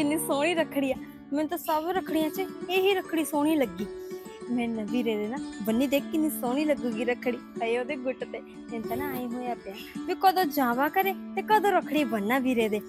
ਕਿੰਨੀ ਸੋਹਣੀ ਰੱਖੜੀ ਆ। ਮੈਨੂੰ ਤਾਂ ਸਭ ਰੱਖੜੀਆਂ 'ਚ ਇਹੀ ਰੱਖੜੀ ਸੋਹਣੀ ਲੱਗੀ। ਮੈਨੂੰ ਵੀਰੇ ਦੇ ਨਾ ਬੰਨੀ ਦੇਖ ਕਿੰਨੀ ਸੋਹਣੀ ਲੱਗੂਗੀ ਰੱਖੜੀ। ਪਏ ਉਹਦੇ ਗੁੱਟ ਤੇ। ਮੈਨੂੰ ਤਾਂ ਨਾ ਆਈ ਹੋਇਆ ਪਿਆ ਵੀ ਕਦੋਂ ਜਾਵਾ ਕਰੇ ਤੇ ਕਦੋਂ ਰੱਖੜੀ ਬੰਨਾ ਵੀਰੇ ਦੇ।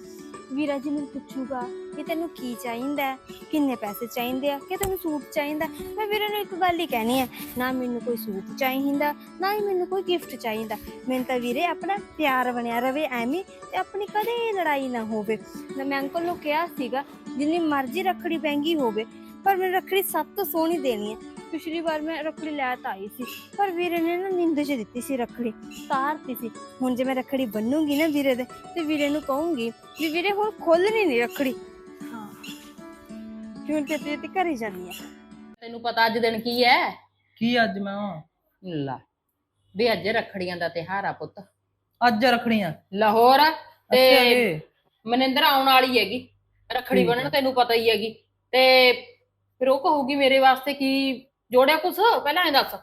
ਵੀਰਾ ਜੀ ਮੈਨੂੰ ਪੁੱਛੂਗਾ ਕਿ ਤੈਨੂੰ ਕੀ ਚਾਹੀਦਾ ਹੈ? ਕਿੰਨੇ ਪੈਸੇ ਚਾਹੀਦੇ ਆ? ਕਿ ਤੈਨੂੰ ਸੂਟ ਚਾਹੀਦਾ? ਹੈ? ਮੈਂ ਵੀਰੇ ਨੂੰ ਇੱਕ ਗੱਲ ਹੀ ਕਹਿਣੀ ਹੈ ਨਾ ਮੈਨੂੰ ਕੋਈ ਸੂਟ ਚਾਹੀਦਾ, ਨਾ ਹੀ ਮੈਨੂੰ ਕੋਈ ਗਿਫਟ ਚਾਹੀਦਾ। ਮੈਨੂੰ ਤਾਂ ਵੀਰੇ ਆਪਣਾ ਪਿਆਰ ਬਣਿਆ ਰਵੇ ਐਵੇਂ ਤੇ ਆਪਣੀ ਕਦੇ ਲੜਾਈ ਨਾ ਹੋਵੇ। ਨਾ ਮੈਂ ਅੰਕਲ ਨੂੰ ਕਿਹਾ ਸੀਗਾ, ਜਿੰਨੀ ਮਰਜ਼ੀ ਰੱਖੜੀ ਮਹਿੰਗੀ ਹੋਵੇ, ਪਰ ਮੈਂ ਰੱਖੜੀ ਸਭ ਤੋਂ ਸੋਹਣੀ ਦੇਣੀ ਹੈ ਪਿਛਲੀ ਵਾਰ ਮੈਂ ਰੱਖੜੀ ਲੈ ਤਾਂ ਆਈ ਸੀ, ਪਰ ਵੀਰੇ ਨੇ ਨਾ ਨਿੰਦ ਚ ਦਿੱਤੀ ਸੀ ਰੱਖੜੀ, ਤਾਰਤੀ ਸੀ। ਹੁਣ ਜੇ ਮੈਂ ਰੱਖੜੀ ਬੰਨੂਗੀ ਨਾ ਵੀਰੇ ਦੇ, ਤੇ ਵੀਰੇ ਨੂੰ ਕਹੂੰਗੀ ਵੀ ਵੀਰੇ ਹੁਣ ਖੋਲਣੀ ਨਹੀਂ ਰੱਖੜੀ। ਹੁਣ ਤੇ ਤੇ ਘਰੇ ਜਾਨੀ ਆ। ਤੈਨੂੰ ਪਤਾ ਅੱਜ ਦਿਨ ਕੀ ਹੈ ਕੀ ਅੱਜ ਮੈਂ ਲਾ ਵੀ ਅੱਜ ਰੱਖੜੀਆਂ ਦਾ ਤਿਹਾਰ ਆ ਪੁੱਤ। ਅੱਜ ਰੱਖਣੀਆਂ ਲਾਹੌਰ ਆ ਤੇ ਮਨਿੰਦਰ ਆਉਣ ਵਾਲੀ ਹੈਗੀ। ਰੱਖੜੀ ਠੀਕ ਬੰਨਣ। ਤੈਨੂੰ ਪਤਾ ਹੀ ਹੈਗੀ। ਤੇ ਫਿਰ ਉਹ ਕਹੂਗੀ ਮੇਰੇ ਵਾਸਤੇ ਕੀ ਜੋੜਿਆ ਕੁਛ? ਪਹਿਲਾਂ ਇਹ ਦੱਸ।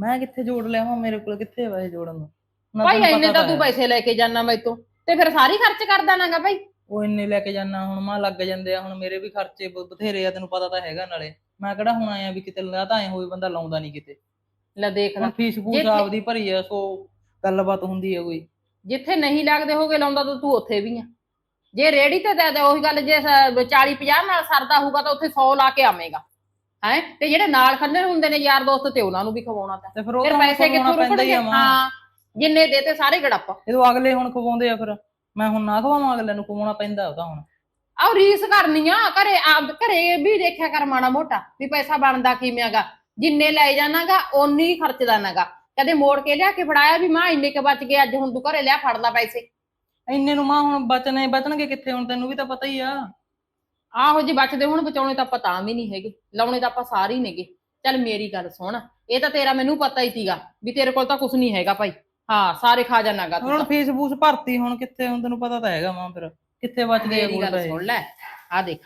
ਮੈਂ ਕਿੱਥੇ ਜੋੜ ਲਿਆ ਹਾਂ ਮੇਰੇ ਕੋਲ ਕਿੱਥੇ ਵੈਸੇ ਜੋੜਨ ਨੂੰ? ਨਾ ਭਾਈ ਤੈਨੂੰ ਇੰਨੇ ਪਤਾ ਤਾਂ ਤੂੰ। ਪੈਸੇ ਲੈ ਕੇ ਜਾਣਾ ਮੈਥੋਂ ਤੇ ਫਿਰ ਸਾਰੀ ਖਰਚ ਕਰਦਾ ਨਾਗਾ ਭਾਈ। ਉਹ ਇੰਨੇ ਲੈ ਕੇ ਜਾਣਾ ਹੁਣ ਮਾਂ ਲੱਗ ਜਾਂਦੇ ਆ ਹੁਣ ਮੇਰੇ ਵੀ ਖਰਚੇ ਬ- ਬਥੇਰੇ ਆ ਤੈਨੂੰ ਪਤਾ ਤਾਂ ਹੈਗਾ ਨਾਲੇ। ਮੈਂ ਕਿਹੜਾ ਹੁਣ ਆਇਆ ਵੀ ਕਿਤੇ ਲਾ ਤਾਂ ਐ ਹੋਵੇ ਬੰਦਾ ਲਾਉਂਦਾ ਨਹੀਂ ਕਿਤੇ। ਲੈ ਦੇਖ ਲੈ। ਹੁਣ ਫੀਸ ਫੂਸ ਜਿੱਥੇ- ਆਪਦੀ ਭਰੀ ਆ ਸੋ ਗੱਲਬਾਤ ਹੁੰਦੀ ਆ ਕੋਈ। ਜਿੱਥੇ ਨਹੀਂ ਲੱਗਦੇ ਹੋਗੇ ਲਾਉਂਦਾ ਤਾਂ ਤੂੰ ਉੱਥੇ ਵੀ ਆ। ਜੇ ਰੇੜੀ ਤੇ ਦੇ ਦੇ ਉਹੀ ਗੱਲ ਜੇ 40 50 ਨਾਲ ਸਰਦਾ ਹੋਊਗਾ ਤਾਂ ਉੱਥੇ 100 ਲਾ ਕੇ ਆਵੇਂਗਾ। ਹੈ? ਤੇ ਜਿਹੜੇ ਨਾਲ ਖੰਨੇ ਹੁੰਦੇ ਨੇ ਯਾਰ ਦੋਸਤ ਤੇ ਉਹਨਾਂ ਨੂੰ ਵੀ ਖਵਾਉਣਾ ਤਾਂ। ਤੇ ਫਿਰ ਉਹ ਫਿਰ ਤਾਂ ਪੈਸੇ ਕਿੱਥੋਂ ਖਵਾਉਣਾ ਪੈਂਦਾ ਹੀ ਰੁਕਣਗੇ ਆ ਮਾਂ। ਹਾਂ ਜਿੰਨੇ ਦੇ ਤੇ ਸਾਰੇ ਗੜੱਪ। ਜਦੋਂ ਅਗਲੇ ਹੁਣ ਖਵਾਉਂਦੇ ਆ ਫਿਰ। ਮੈਂ ਹੁਣ ਨਾ ਖਵਾਵਾਂ ਅਗਲੇ ਨੂੰ ਖਵਾਉਣਾ ਪੈਂਦਾ ਉਹ ਤਾਂ ਹੁਣ। ਆਹ ਰੀਸ ਕਰਨੀ ਆ ਘਰੇ ਆਪ ਘਰੇ ਵੀ ਦੇਖਿਆ ਕਰ ਮਾੜਾ ਮੋਟਾ ਵੀ ਪੈਸਾ ਬਣਦਾ ਕਿਵੇਂਗਾ ਜਿੰਨੇ ਲੈ ਜਾਣਾਗਾ ਓਨੀ ਹੀ ਖਰਚਦਾ ਨਾਗਾ। ਕਦੇ ਮੋੜ ਕੇ ਲਿਆ ਕੇ ਫੜਾਇਆ ਵੀ ਮਾਂ ਇੰਨੇ ਕੇ ਬਚ ਗਏ ਅੱਜ ਹੁਣ ਤੂੰ ਘਰੇ ਲਿਆ ਫੜ ਲਾ ਪੈਸੇ। ਇੰਨੇ ਨੂੰ ਮਾਂ ਹੁਣ ਬਚਨੇ ਬਚਣਗੇ ਕਿੱਥੇ ਹੁਣ ਤੈਨੂੰ ਵੀ ਤਾਂ ਪਤਾ ਹੀ ਆ। ਆਹੋ ਜੇ ਬਚਦੇ ਹੁਣ ਬਚਾਉਣੇ ਤਾਂ ਆਪਾਂ ਤਾਂ ਵੀ ਨਹੀਂ ਹੈਗੇ। ਲਾਉਣੇ ਤਾਂ ਆਪਾਂ ਸਾਰੇ ਹੀ ਨੇਗੇ। ਚੱਲ ਮੇਰੀ ਗੱਲ ਸੁਣ ਇਹ ਤਾਂ ਤੇਰਾ ਮੈਨੂੰ ਪਤਾ ਹੀ ਸੀਗਾ ਵੀ ਤੇਰੇ ਕੋਲ ਤਾਂ ਕੁਝ ਨਹੀਂ ਹੈਗਾ ਭਾਈ। ਹਾਂ ਸਾਰੇ ਖਾ ਜਾਣਾਗਾ ਤੂੰ ਹੁਣ। ਫੀਸ ਫੂਸ ਭਰਤੀ ਹੁਣ ਕਿੱਥੇ ਹੁਣ ਤੈਨੂੰ ਪਤਾ ਤਾਂ ਹੈਗਾ ਮਾਂ ਫਿਰ। ਕਿੱਥੇ ਬਚਦੇ ਆ ਮੇਰੀ ਕੋਲ ਗੱਲ ਪੈਸੇ ਸੁਣ ਲੈ ਆ ਦੇਖ।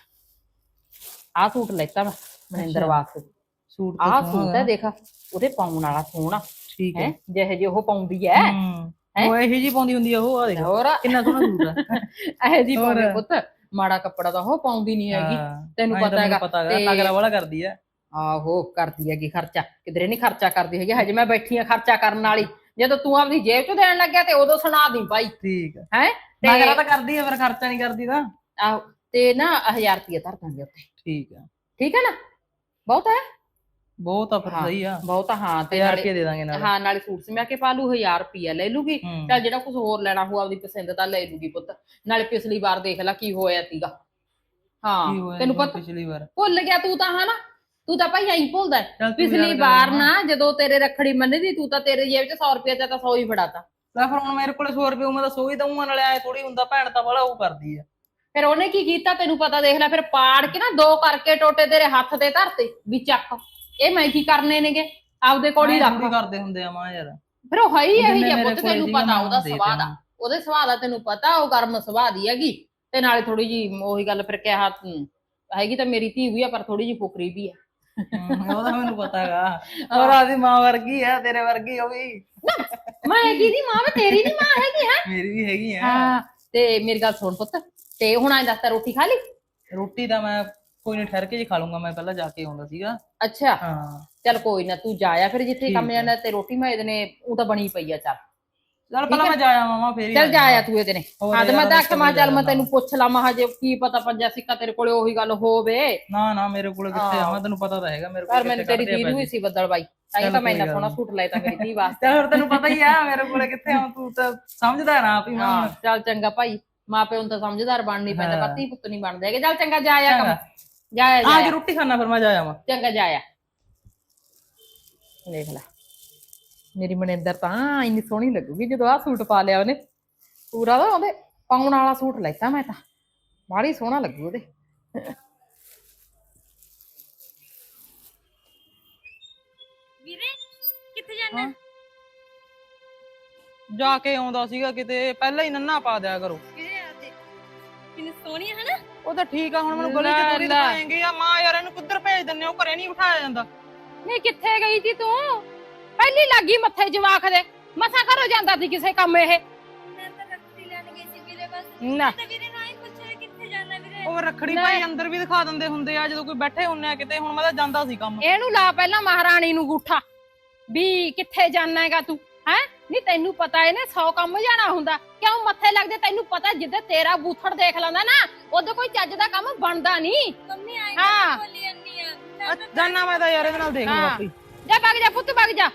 ਆ ਸੂਟ ਲੈਤਾ ਮੈਂ ਮਹਿੰਦਰ ਅੱਛਾ। ਵਾਸਤੇ। ਸੂਟ ਆ ਸੂਟ ਹੈ ਦੇਖ ਉਹਦੇ ਪਾਉਣ ਵਾਲਾ ਸੋਹਣਾ। ਠੀਕ ਹੈ ਹੈ। ਜਿਹੇ ਜਿਹੇ ਉਹ ਪਾਉਂਦੀ ਐ ਹੂੰ? ਉਹ ਇਹੀ ਜੀ ਪਾਉਂਦੀ ਹੁੰਦੀ ਆ ਉਹ ਆ ਦੇਖ। ਹੋਰ? ਕਿੰਨਾ ਸੋਹਣਾ ਸੂਟ ਆ। ਇਹ ਜੀ ਹੋਰ। ਪਾਉਂਦੇ ਪੁੱਤ ਮਾੜਾ ਕੱਪੜਾ ਤਾਂ ਉਹ ਪਾਉਂਦੀ ਨਹੀਂ ਹੈਗੀ। ਹਾਂ, ਤੈਨੂੰ ਐਂ ਤਾਂ ਪਤਾ ਮੈਨੂੰ ਹੈਗਾ ਪਤਾ ਹੈਗਾ ਤੇ- ਤਗੜਾ ਵਾਲਾ ਕਰਦੀ ਆ। ਆਹੋ ਕਰਦੀ ਹੈਗੀ ਖਰਚਾ। ਕਿਧਰੇ ਨਹੀਂ ਖਰਚਾ ਕਰਦੀ ਹੈਗੀ ਹਜੇ ਮੈਂ ਬੈਠੀ ਆ ਖਰਚਾ ਕਰਨ ਵਾਲੀ। ਜਦੋਂ ਤੂੰ ਆਪਦੀ ਜੇਬ ਚੋਂ ਦੇਣ ਲੱਗਿਆ ਤੇ ਉਦੋਂ ਸੁਣਾ ਦੀ ਭਾਈ ਠੀਕ ਆ। ਹੈ? ਤਗੜਾ ਤਾਂ ਕਰਦੀ ਆ ਫਿਰ ਖਰਚਾ ਨਹੀਂ ਕਰਦੀ ਤਾਂ। ਆਹੋ ਤੇ ਨਾ 1000 ਰੁਪਏ ਧਰ ਦਾਂਗੇ ਉੱਤੇ ਠੀਕ ਆ। ਠੀਕ ਹੈ ਨਾ? ਬਹੁਤ ਹੈ ਬਹੁਤ ਆ ਫਿਰ ਹਾਂ, ਸਹੀ ਆ। ਬਹੁਤ ਆ, ਹਾਂ ਤੇ 1000 ਨਾਲੇ ਰੁਪਏ ਦੇ ਦਾਂਗੇ ਨਾਲ। ਹਾਂ ਨਾਲੇ ਸੂਟ ਸਮਿਆ ਕੇ ਪਾ ਲੂ 1000 ਰੁਪਿਆ ਲੈ ਲੂਗੀ ਹੂੰ, ਚੱਲ ਜਿਹੜਾ ਕੁਝ ਹੋਰ ਲੈਣਾ ਹੋ ਆਪਦੀ ਪਸੰਦ ਦਾ ਲੈ ਲੂਗੀ ਪੁੱਤ। ਨਾਲੇ ਪਿਛਲੀ ਵਾਰ ਦੇਖ ਲੈ ਕੀ ਹੋਇਆ ਸੀਗਾ ਹਾਂ ਤੈਨੂੰ ਪਤਾ ਪਿਛਲੀ ਵਾਰ? ਭੁੱਲ ਗਿਆ ਤੂੰ ਤਾਂ ਹਨਾ? ਤੂੰ ਤਾਂ ਭਾਈ ਐਂ ਭੁੱਲਦਾ ਹੈ। ਚੱਲ ਤੂੰ ਪਿਛਲੀ ਯਾਦ ਕਰ ਵਾਰ। ਨਾ ਜਦੋਂ ਤੇਰੇ ਰੱਖੜੀ ਮੰਨਦੀ ਤੂੰ ਤਾਂ ਤੇਰੇ ਜੇਬ 'ਚ 100 ਰੁਪਏ ਤੇ ਤਾਂ 100 ਹੀ ਫੜਾਤਾ। ਲੈ ਫਿਰ ਹੁਣ ਮੇਰੇ ਕੋਲੇ 100 ਰੁਪਏ ਉਹ ਮੈਂ ਤਾਂ ਸੋ ਹੀ ਦਊਂਗਾ ਨਾਲੇ ਐ ਥੋੜੀ ਹੁੰਦਾ ਭੈਣ ਤਾਂ ਵਾਲਾ ਉਹ ਕਰਦੀ ਆ। ਫਿਰ ਉਹਨੇ ਕੀ ਕੀਤਾ ਤੈਨੂੰ ਪਤਾ ਦੇਖ ਲੈ ਫਿਰ ਪਾੜ ਕੇ ਨਾ ਦੋ ਕਰਕੇ ਟੋਟੇ ਤੇਰੇ ਹੱਥ ਤੇ ਧਰਤੇ ਵੀ ਚੱਕ। ਇਹ ਮੈਂ ਕੀ ਕਰਨੇ ਨੇਗੇ? ਆਪਦੇ ਕੋਲ ਹੀ ਰੱਖ। ਥੋੜ੍ਹੀ ਕਰਦੇ ਹੁੰਦੇ ਆ ਮਾਂ ਯਾਰ। ਫਿਰ ਉਹ ਹੈ ਹੀ ਇਹੀ ਜਿੰਨੇ ਜਿਹਾ ਮੇਰੇ ਪੁੱਤ ਕੋਲੇ ਤੈਨੂੰ ਸੀਗਾ ਪਤਾ ਮੈਂ ਉਹਦਾ ਦੇ ਸੁਭਾਅ ਦਾ ਦੇਣਾ। ਉਹਦੇ ਸੁਭਾਅ ਦਾ ਤੈਨੂੰ ਪਤਾ ਉਹ ਗਰਮ ਸੁਭਾਅ ਦੀ ਹੈਗੀ। ਤੇ ਨਾਲੇ ਥੋੜੀ ਜੀ ਉਹੀ ਗੱਲ ਫਿਰ ਕਿਹਾ ਹੈਗੀ ਤਾਂ ਮੇਰੀ ਧੀ ਵੀ ਆ ਪਰ ਥੋੜੀ ਜੀ ਫੁਕਰੀ ਵੀ ਆ। ਹੂੰ, ਉਹ ਤਾਂ ਮੈਨੂੰ ਪਤਾ ਹੈਗਾ ਹੋਰ ਆਦੀ ਮਾਂ ਵਰਗੀ ਆ ਤੇਰੇ ਵਰਗੀ ਉਹ ਵੀ। ਮੈਂ ਕਿਹਦੀ ਮਾਂ ਵਾ ਤੇਰੀ ਨਹੀਂ ਮਾਂ ਹੈਗੀ ਹੈ? ਮੇਰੀ ਵੀ ਹੈਗੀ ਆ। ਹਾਂ ਤੇ ਮੇਰੀ ਗੱਲ ਸੁਣ ਪੁੱਤ ਤੇ ਹੁਣ ਆਂ ਦੱਸਦਾ ਰੋਟੀ ਖਾ ਲਈ? ਰੋਟੀ ਤਾਂ ਮੈਂ ਕੋਈ ਨਹੀਂ ਠਹਿਰ ਕੇ ਜੀ ਖਾ ਲੂੰਗਾ ਮੈਂ ਪਹਿਲਾਂ ਜਾ ਕੇ ਆਉਂਦਾ ਸੀਗਾ। ਅੱਛਾ। ਹਾਂ। ਚੱਲ ਕੋਈ ਨਾ ਤੂੰ ਜਾਇਆ ਫਿਰ ਜਿੱਥੇ ਕੰਮ। ਜਾਣਾ ਤੇ ਰੋਟੀ ਮੈਂ ਇਹਦੇ ਨੇ ਉਹ ਤਾਂ ਬਣੀ ਪਈ ਆ ਚੱਲ। ਚੱਲ ਪਹਿਲਾਂ ਮੈਂ ਜਾਇਆ ਮਾਮਾ ਫੇਰ ਹੀ ਚੱਲ ਆ ਜਾਇਆ ਤੂੰ ਇਹਦੇ ਨੇ ਹੋਰ ਹਾਂ ਤੇ ਮੈਂ ਯਾਰ, ਤਾਂ ਆਖਿਆ ਚੱਲ ਮੈਂ। ਤੈਨੂੰ ਪੁੱਛ ਲਾਵਾਂ ਹਜੇ ਕੀ ਪਤਾ ਪੰਜਾ ਸਿੱਕਾ ਤੇਰੇ ਕੋਲੇ ਉਹੀ ਗੱਲ ਹੋਵੇ ਨਾ ਨਾ ਮੇਰੇ ਕੋਲ ਕਿੱਥੇ। ਆਵਾਂ ਤੈਨੂੰ ਪਤਾ ਤਾਂ ਹੈਗਾ ਮੇਰੇ ਪਰ ਕੋਲ ਮੈਨੂੰ ਕਿੱਥੇ ਤੇਰੀ ਆ ਦੀਦ ਹੋਈ। ਸੀ ਬੱਦਲ ਬਾਈ ਤਾਂ ਹੀ ਤਾਂ ਮੈਂ ਇੰਨਾ ਸੋਹਣਾ। ਸੂਟ ਲੈਤਾ ਮੇਰੀ ਧੀ ਵਾਸਤੇ ਹੋਰ ਤੈਨੂੰ ਪਤਾ ਹੀ ਆ ਮੇਰੇ ਕੋਲ ਕਿੱਥੇ ਆਵਾਂ ਤੂੰ ਤਾਂ ਸਮਝਦਾ ਨਾ ਆਪ ਮਾਂ ਹਾਂ ਚੱਲ ਚੰਗਾ ਭਾਈ ਮਾਂ ਪਿਓ ਨੂੰ ਤਾਂ ਸਮਝਦਾਰ ਬਣਨੀ ਪੈਂਦਾ ਹਾਂ। ਪਰ ਧੀ ਪੁੱਤ ਨਹੀਂ ਬਣਦੇ ਹੈਗੇ ਚੱਲ ਚੰਗਾ ਜਾਇਆ ਕੰਮ ਚੰਗਾ। ਜਾਇਆ ਆ ਜਾਇਆ ਕੇ ਰੋਟੀ ਖਾਣਾ ਫਿਰ ਮੈਂ ਜਾ ਆਵਾਂ ਚੰਗਾ ਜਾਇਆ ਦੇਖ ਲੈ ਮੇਰੀ ਮਨਿੰਦਰ ਤਾਂ ਇੰਨੀ ਸੋਹਣੀ ਲੱਗੂਗੀ ਜਦੋਂ ਆਹ ਸੂਟ ਪਾ ਲਿਆ ਉਹਨੇ। ਪੂਰਾ ਨਾ ਉਹਦੇ ਪਾਉਣ ਵਾਲਾ ਸੂਟ ਲੈਤਾ ਮੈਂ ਤਾਂ। ਬਾਹਲੀ ਸੋਹਣਾ ਲੱਗੂ ਉਹਦੇ। ਵੀਰੇ ਕਿੱਥੇ ਜਾਣਾ? ਜਾ ਕੇ ਆਉਂਦਾ ਸੀਗਾ ਕਿਤੇ ਪਹਿਲਾਂ ਹੀ ਨੰਨਾ ਪਾ ਦਿਆ ਕਰੋ। ਵੀਰੇ ਆ ਤੇ? ਕਿੰਨੀ ਸੋਹਣੀ ਹੈ ਹਨਾ? ਉਹ ਤਾਂ ਠੀਕ ਆ ਹੁਣ ਮੈਨੂੰ ਗਲੀ ਚ ਥੋੜੀ ਲੈ। ਦਿਖਾਏਂਗੇ। ਆ ਮਾਂ ਯਾਰ ਇਹਨੂੰ ਕਿੱਧਰ ਭੇਜ ਦਿੰਨੇ ਉਹ ਘਰੇ ਨਹੀਂ ਬਿਠਾਇਆ ਜਾਂਦਾ। ਨਹੀਂ ਕਿੱਥੇ ਗਈ ਸੀ ਤੂੰ? ਪਹਿਲੀ ਲੱਗੀ ਮੱਥੇ ਜਵਾਖ ਦੇ ਮਸਾ ਕਰੋ ਜਾਂਦਾ ਸੀ ਕਿਸੇ ਕੰਮ ਇਹ। ਮੈਂ ਤਾਂ ਰੱਖੜੀ ਲੈਣ ਗਈ ਸੀ ਵੀਰੇ ਬਸ। ਨਾ। ਤਾਂ ਵੀਰੇ ਨਾ ਹੀ ਪੁੱਛਿਆ ਕਿੱਥੇ ਜਾਣਾ ਵੀਰੇ। ਉਹ ਰੱਖੜੀ। ਭਾਈ ਅੰਦਰ ਵੀ ਦਿਖਾ ਦਿੰਦੇ ਹੁੰਦੇ ਆ ਜਦੋਂ ਕੋਈ ਬੈਠੇ ਹੁੰਨੇ ਆ ਕਿਤੇ ਹੁਣ ਮੈਂ ਤਾਂ ਜਾਂਦਾ ਸੀ ਕੰਮ। ਇਹਨੂੰ ਲਾ ਪਹਿਲਾਂ ਮਹਾਰਾਣੀ ਨੂੰ ਗੂਠਾ ਵੀ ਕਿੱਥੇ ਜਾਣਾ ਹੈਗਾ ਤੂੰ ਹੈ? ਨਹੀਂ ਤੈਨੂੰ ਪਤਾ ਇਹਨੇ 100 ਕੰਮ ਜਾਣਾ ਹੁੰਦਾ ਕਿਉਂ ਮੱਥੇ ਲੱਗਦੇ? ਤੈਨੂੰ ਪਤਾ ਜਿੱਦੇ ਤੇਰਾ ਬੂਥੜ ਦੇਖ ਲੈਂਦਾ ਨਾ ਉਦੋਂ ਕੋਈ ਚੱਜ ਦਾ ਕੰਮ ਬਣਦਾ ਨਹੀਂ ਮੰਮੀ ਆਈ ਹਾਂ। ਬੋਲੀ ਜਾਂਦੀ ਆ। ਜਾਨਾ ਮੈਂ ਤਾਂ ਯਾਰ ਇਹਦੇ ਨਾਲ ਦੇਖ ਲੂ ਹਾਂ। ਆਪੀ ਜਾ ਵਗ ਜਾ ਪੁੱਤ ਜਾ।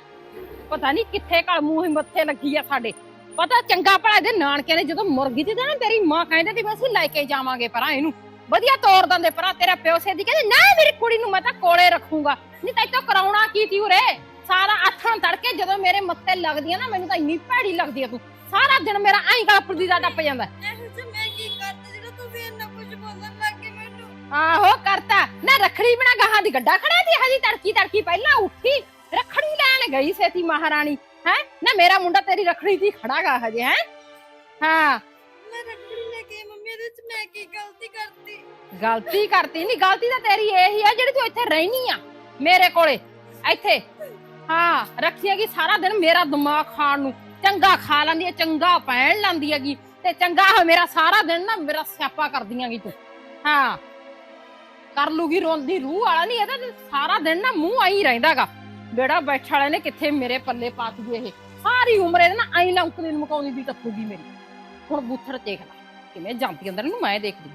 ਪਤਾ ਨਹੀਂ ਕਿੱਥੇ ਕਲ ਮੂੰਹ ਹੀ ਮੱਥੇ ਲੱਗੀ ਆ ਸਾਡੇ। ਪਤਾ ਚੰਗਾ ਭਲਾ ਇਹਦੇ ਨਾਨਕਿਆਂ ਨੇ ਜਦੋਂ ਮੁਰਗੀ ਤੇ ਨਾ ਤੇਰੀ ਮਾਂ ਕਹਿੰਦੇ ਸੀ ਵੀ ਅਸੀਂ ਲੈ ਕੇ ਜਾਵਾਂਗੇ ਪਰਾਂ ਇਹਨੂੰ। ਵਧੀਆ ਤੋਰ ਦਿੰਦੇ ਪਰਾਂ ਤੇਰਾ ਪਿਓ ਸੇਦੀ ਕਹਿੰਦੇ ਨਾ ਮੇਰੀ ਕੁੜੀ ਨੂੰ ਮੈਂ ਤਾਂ ਕੋਲੇ ਰੱਖੂੰਗਾ। ਨਹੀਂ ਤੈਨੂੰ ਕਰਾਉਣਾ ਕੀ ਤੀ ਉਰੇ? ਸਾਰਾ ਅੱਠਾਂ ਤੜਕੇ ਜਦੋਂ ਮੇਰੇ ਮੱਥੇ ਲੱਗਦੀਆਂ ਨਾ ਮੈਨੂੰ ਤਾਂ ਇੰਨੀ ਭੈੜੀ ਲੱਗਦੀ ਆ ਤੂੰ। ਸਾਰਾ ਦਿਨ ਮੇਰਾ ਐਂ ਗਲਪਦੀ ਦਾ ਟੱਪ ਜਾਂਦਾ। ਇਹੋ ਜਿਹਾ ਮੈਂ ਕੀ ਕਰਤਾ ਜਿਹੜਾ ਤੁਸੀਂ ਇੰਨਾ ਕੁਝ ਬੋਲਣ ਲੱਗੇ ਮੈਨੂੰ? ਆਹੋ ਕਰਤਾ। ਨਾ ਰਖੜੀ ਬਣਾ ਗਾਹਾਂ ਦੀ ਗੱਡਾ ਖੜਾ ਦੀ ਹਜੀ ਤੜਕੀ ਤੜਕੀ ਪਹਿਲਾਂ ਉੱਠੀ। ਰਖੜੀ ਲੈਣ ਗਈ ਸੇਤੀ ਮਹਾਰਾਣੀ ਹੈ ਨਾ ਮੇਰਾ ਮੁੰਡਾ ਤੇਰੀ ਰਖੜੀ ਦੀ ਖੜਾਗਾ ਹਜੇ ਹੈ ਹਾਂ ਮੈਂ ਰੱਖੜੀ ਲੈ ਕੇ ਆਈ, ਮੰਮੀ ਇਹਦੇ ਚ ਮੈਂ ਕੀ ਗਲਤੀ ਕਰਤੀ ਗਲਤੀ ਕਰਤੀ ਨਹੀਂ ਗਲਤੀ ਤਾਂ ਤੇਰੀ ਇਹੀ ਆ ਜਿਹੜੀ ਤੂੰ ਇੱਥੇ ਰਹਿਨੀ ਆ ਮੇਰੇ ਕੋਲੇ ਇੱਥੇ ਹਾਂ ਰੱਖੀ ਹੈਗੀ ਸਾਰਾ ਦਿਨ ਮੇਰਾ ਦਿਮਾਗ ਖਾਣ ਨੂੰ ਚੰਗਾ ਖਾ ਲੈਂਦੀ ਹੈ ਚੰਗਾ ਪਹਿਨ ਲੈਂਦੀ ਹੈਗੀ ਤੇ ਚੰਗਾ ਆਹ ਮੇਰਾ ਸਾਰਾ ਦਿਨ ਨਾ ਮੇਰਾ ਸਿਆਪਾ ਕਰਦੀਆਂਗੀ ਤੂੰ ਹਾਂ ਕਰ ਲੂਗੀ ਰੋਂਦੀ ਰੂਹ ਵਾਲਾ ਨਹੀਂ ਇਹਦਾ ਸਾਰਾ ਦਿਨ ਨਾ ਮੂੰਹ ਆਈ ਰਹਿੰਦਾਗਾ ਬੇੜਾ ਬੈਠ ਵਾਲੇ ਨੇ ਕਿੱਥੇ ਮੇਰੇ ਪੱਲੇ ਪਾ ਇਹ? ਸਾਰੀ ਉਮਰ ਇਹਦੇ ਨਾ ਆਈ ਲੰਕਦੀ ਨੂੰ ਮਕਾਉਣੀ ਦੀ ਟੱਪੂਗੀ ਮੇਰੀ। ਹੁਣ ਬੂਥੜ ਦੇਖ ਲੈ, ਕਿਵੇਂ ਜਾਂਦੀ ਅੰਦਰ ਨੂੰ ਮੈਂ ਦੇਖਦੀ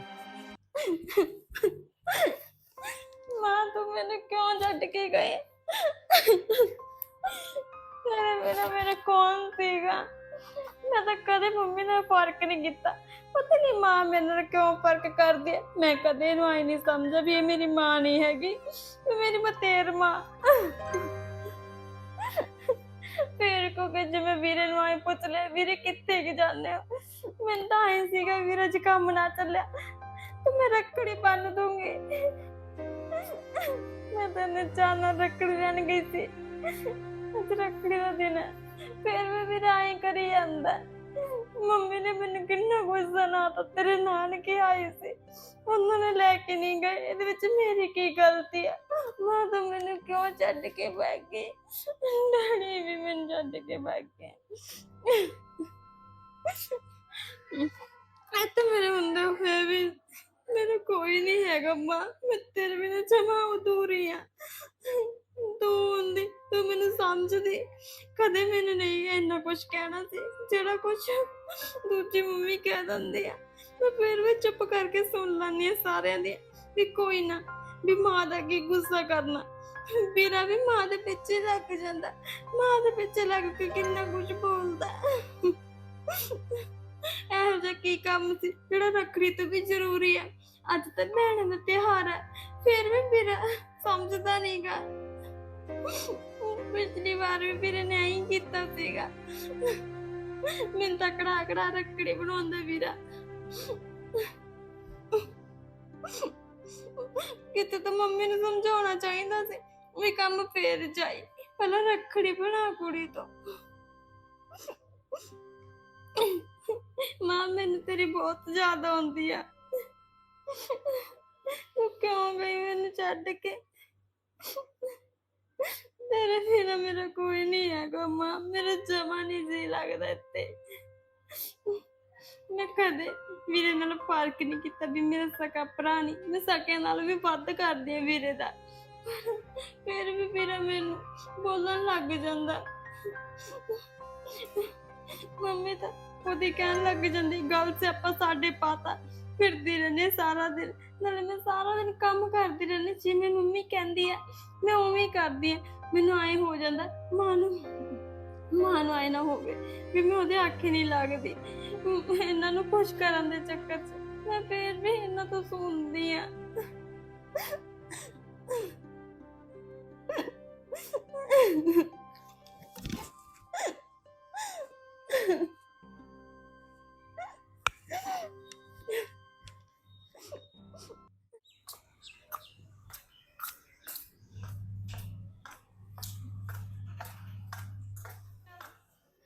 ਮਾਂ, ਤੂੰ ਮੈਨੂੰ ਕਿਉਂ ਛੱਡ ਕੇ ਗਏ ਤੇਰੇ ਬਿਨਾ ਮੇਰਾ ਕੌਣ ਸੀਗਾ? ਮੈਂ ਤਾਂ ਕਦੇ ਮੰਮੀ ਨਾਲ ਫ਼ਰਕ ਨਹੀਂ ਕੀਤਾ। ਪਤਾ ਨਹੀਂ ਮਾਂ ਮੇਰੇ ਨਾਲ ਕਿਉਂ ਫ਼ਰਕ ਕਰਦੀ ਹੈ ਮੈਂ ਕਦੇ ਇਹਨੂੰ ਆਈ ਨਹੀਂ ਸਮਝਿਆ ਵੀ ਇਹ ਮੇਰੀ ਮਾਂ ਨਹੀਂ ਹੈਗੀ। ਇਹ ਮੇਰੀ ਮਤੇਰ ਮਾਂ। ਫੇਰ ਕੋ ਕਿ ਜਿਵੇਂ ਵੀਰੇ ਨੂੰ ਆਈ ਪੁੱਛ ਲਿਆ, ਵੀਰੇ ਕਿੱਥੇ ਕਿ ਜਾਂਦੇ ਹੋ? ਮੈਨੂੰ ਤਾਂ ਆਈ ਸੀਗਾ ਵੀਰੇ ਅੱਜ ਕੰਮ ਨਾ ਚੱਲਿਆ। ਤੇ ਮੈਂ ਰੱਖੜੀ ਬੰਨ ਦੂੰਗੀ। ਮੈਂ ਤਾਂ ਨਚਾਨਾ ਰੱਖੜੀ ਲੈਣ ਗਈ ਸੀ। ਅੱਜ ਰੱਖੜੀ ਦਾ ਦਿਨ ਹੈ। ਫਿਰ ਵੀ ਮੇਰਾ ਐਂ ਕਰੀ ਜਾਂਦਾ। ਮੰਮੀ ਨੇ ਮੈਨੂੰ ਕਿੰਨਾ ਗੁੱਸਾ ਨਾ ਤੇਰੇ ਨਾਨਕੇ ਆਏ ਸੀ। ਉਹਨਾਂ ਨੇ ਲੈ ਕੇ ਨਹੀਂ ਗਏ, ਇਹਦੇ ਵਿੱਚ ਮੇਰੀ ਕੀ ਗਲਤੀ ਹੈ ਮਾਂ ਤਾਂ ਮੈਨੂੰ ਕਿਉਂ ਛੱਡ ਕੇ ਬਹਿ ਗਈ? ਡੈਡੀ ਵੀ ਮੈਨੂੰ ਛੱਡ ਕੇ ਬਹਿ ਗਏ। ਇਹ ਤਾਂ ਮੇਰੇ ਹੁੰਦੇ ਹੋਏ ਵੀ ਮੇਰਾ ਕੋਈ ਨਹੀਂ ਹੈਗਾ ਮਾਂ। ਮੈਂ ਤੇਰੇ ਬਿਨਾਂ ਜਮਾ ਅਧੂਰੀ ਆ। ਤੂੰ ਹੁੰਦੀ, ਤੂੰ ਮੈਨੂੰ ਸਮਝਦੀ। ਕਦੇ ਮੈਨੂੰ ਨਹੀਂ ਇੰਨਾ ਕੁਝ ਕਹਿਣਾ ਸੀ, ਜਿਹੜਾ ਕੁਝ ਦੂਜੀ ਮੰਮੀ ਕਹਿ ਦਿੰਦੇ ਆ, ਮੈਂ ਫਿਰ ਵੀ ਚੁੱਪ ਕਰਕੇ ਸੁਣ ਲੈਂਦੀ ਆ ਸਾਰਿਆਂ ਦੀ, ਵੀ ਕੋਈ ਨਾ, ਵੀ ਮਾਂ ਦਾ ਕੀ ਗੁੱਸਾ ਕਰਨਾ। ਵੀਰਾ ਵੀ ਮਾਂ ਦੇ ਪਿੱਛੇ ਲੱਗ ਜਾਂਦਾ, ਮਾਂ ਦੇ ਪਿੱਛੇ ਲੱਗ ਕੇ ਕਿੰਨਾ ਕੁਝ ਬੋਲਦਾ। ਇਹੋ ਜਿਹਾ ਕੀ ਕੰਮ ਸੀ, ਜਿਹੜਾ ਰੱਖੜੀ ਤੋਂ ਵੀ ਜ਼ਰੂਰੀ ਆ। ਅੱਜ ਤਾਂ ਭੈਣਾਂ ਦਾ ਤਿਉਹਾਰ ਆ, ਫਿਰ ਵੀ ਵੀਰਾ ਸਮਝਦਾ ਨਹੀਂਗਾ। ਪਿਛਲੀ ਵਾਰ ਵੀ ਵੀਰੇ ਨੇ ਐਂ ਕੀਤਾ ਸੀਗਾ। ਮੈਨੂੰ ਤਾਂ ਕੜਾ ਕੜਾ ਰੱਖੜੀ ਬਣਾਉਂਦਾ ਵੀਰਾ। ਕਿਤੇ ਤਾਂ ਮੰਮੀ ਨੂੰ ਸਮਝਾਉਣਾ ਚਾਹੀਦਾ ਸੀ ਵੀ ਕੰਮ ਫੇਰ ਜਾਈ। ਪਹਿਲਾਂ ਰੱਖੜੀ ਬਣਾ ਕੁੜੀ ਤੋਂ। ਮਾਂ, ਮੈਨੂੰ ਤੇਰੀ ਬਹੁਤ ਯਾਦ ਆਉਂਦੀ ਆ। ਤੂੰ ਕਿਉਂ ਗਈ ਮੈਨੂੰ ਛੱਡ ਕੇ? ਤੇਰੇ ਬਿਨਾ ਮੇਰਾ ਕੋਈ ਨਹੀਂ ਹੈਗਾ, ਮਾਂ। ਮੇਰਾ ਜਮਾ ਨਹੀਂ ਜੀ ਲੱਗਦਾ ਇੱਥੇ। ਮੈਂ ਕਦੇ ਵੀਰੇ ਨਾਲ ਫ਼ਰਕ ਨਹੀਂ ਕੀਤਾ ਵੀ ਮੇਰਾ ਸਕਾ ਭਰਾ ਨਹੀਂ। ਮੈਂ ਸਕਿਆਂ ਨਾਲ ਵੀ ਵੱਧ ਕਰਦੀ ਆ ਵੀਰੇ ਦਾ। ਫਿਰ ਵੀ ਵੀਰਾ ਮੈਨੂੰ ਬੋਲਣ ਲੱਗ ਜਾਂਦਾ। ਮੰਮੀ ਤਾਂ ਉਹਦੀ ਕਹਿਣ ਲੱਗ ਜਾਂਦੀ, ਗੱਲ ਸੇ ਆਪਾਂ ਸਾਡੇ ਪਾਤਾ। ਫਿਰਦੀ ਰਹਿੰਦੀ ਸਾਰਾ ਦਿਨ। ਨਾਲੇ ਮੈਂ ਸਾਰਾ ਦਿਨ ਕੰਮ ਕਰਦੀ ਰਹਿੰਦੀ ਜਿਵੇਂ ਮੰਮੀ ਕਹਿੰਦੀ ਆ ਮੈਂ ਉਵੇਂ ਕਰਦੀ ਆ ਮੈਨੂੰ ਐ ਹੋ ਜਾਂਦਾ, ਮਾਂ ਨੂੰ ਮਾਂ ਨੂੰ ਐ ਨਾ ਹੋਵੇ ਵੀ ਮੈਂ ਉਹਦੇ ਆਖੇ ਨਹੀਂ ਲੱਗਦੀ। ਇਹਨਾਂ ਨੂੰ ਖੁਸ਼ ਕਰਨ ਦੇ ਚੱਕਰ 'ਚ ਮੈਂ ਫੇਰ ਵੀ ਇਹਨਾਂ ਤੋਂ ਸੁਣਦੀ ਆ।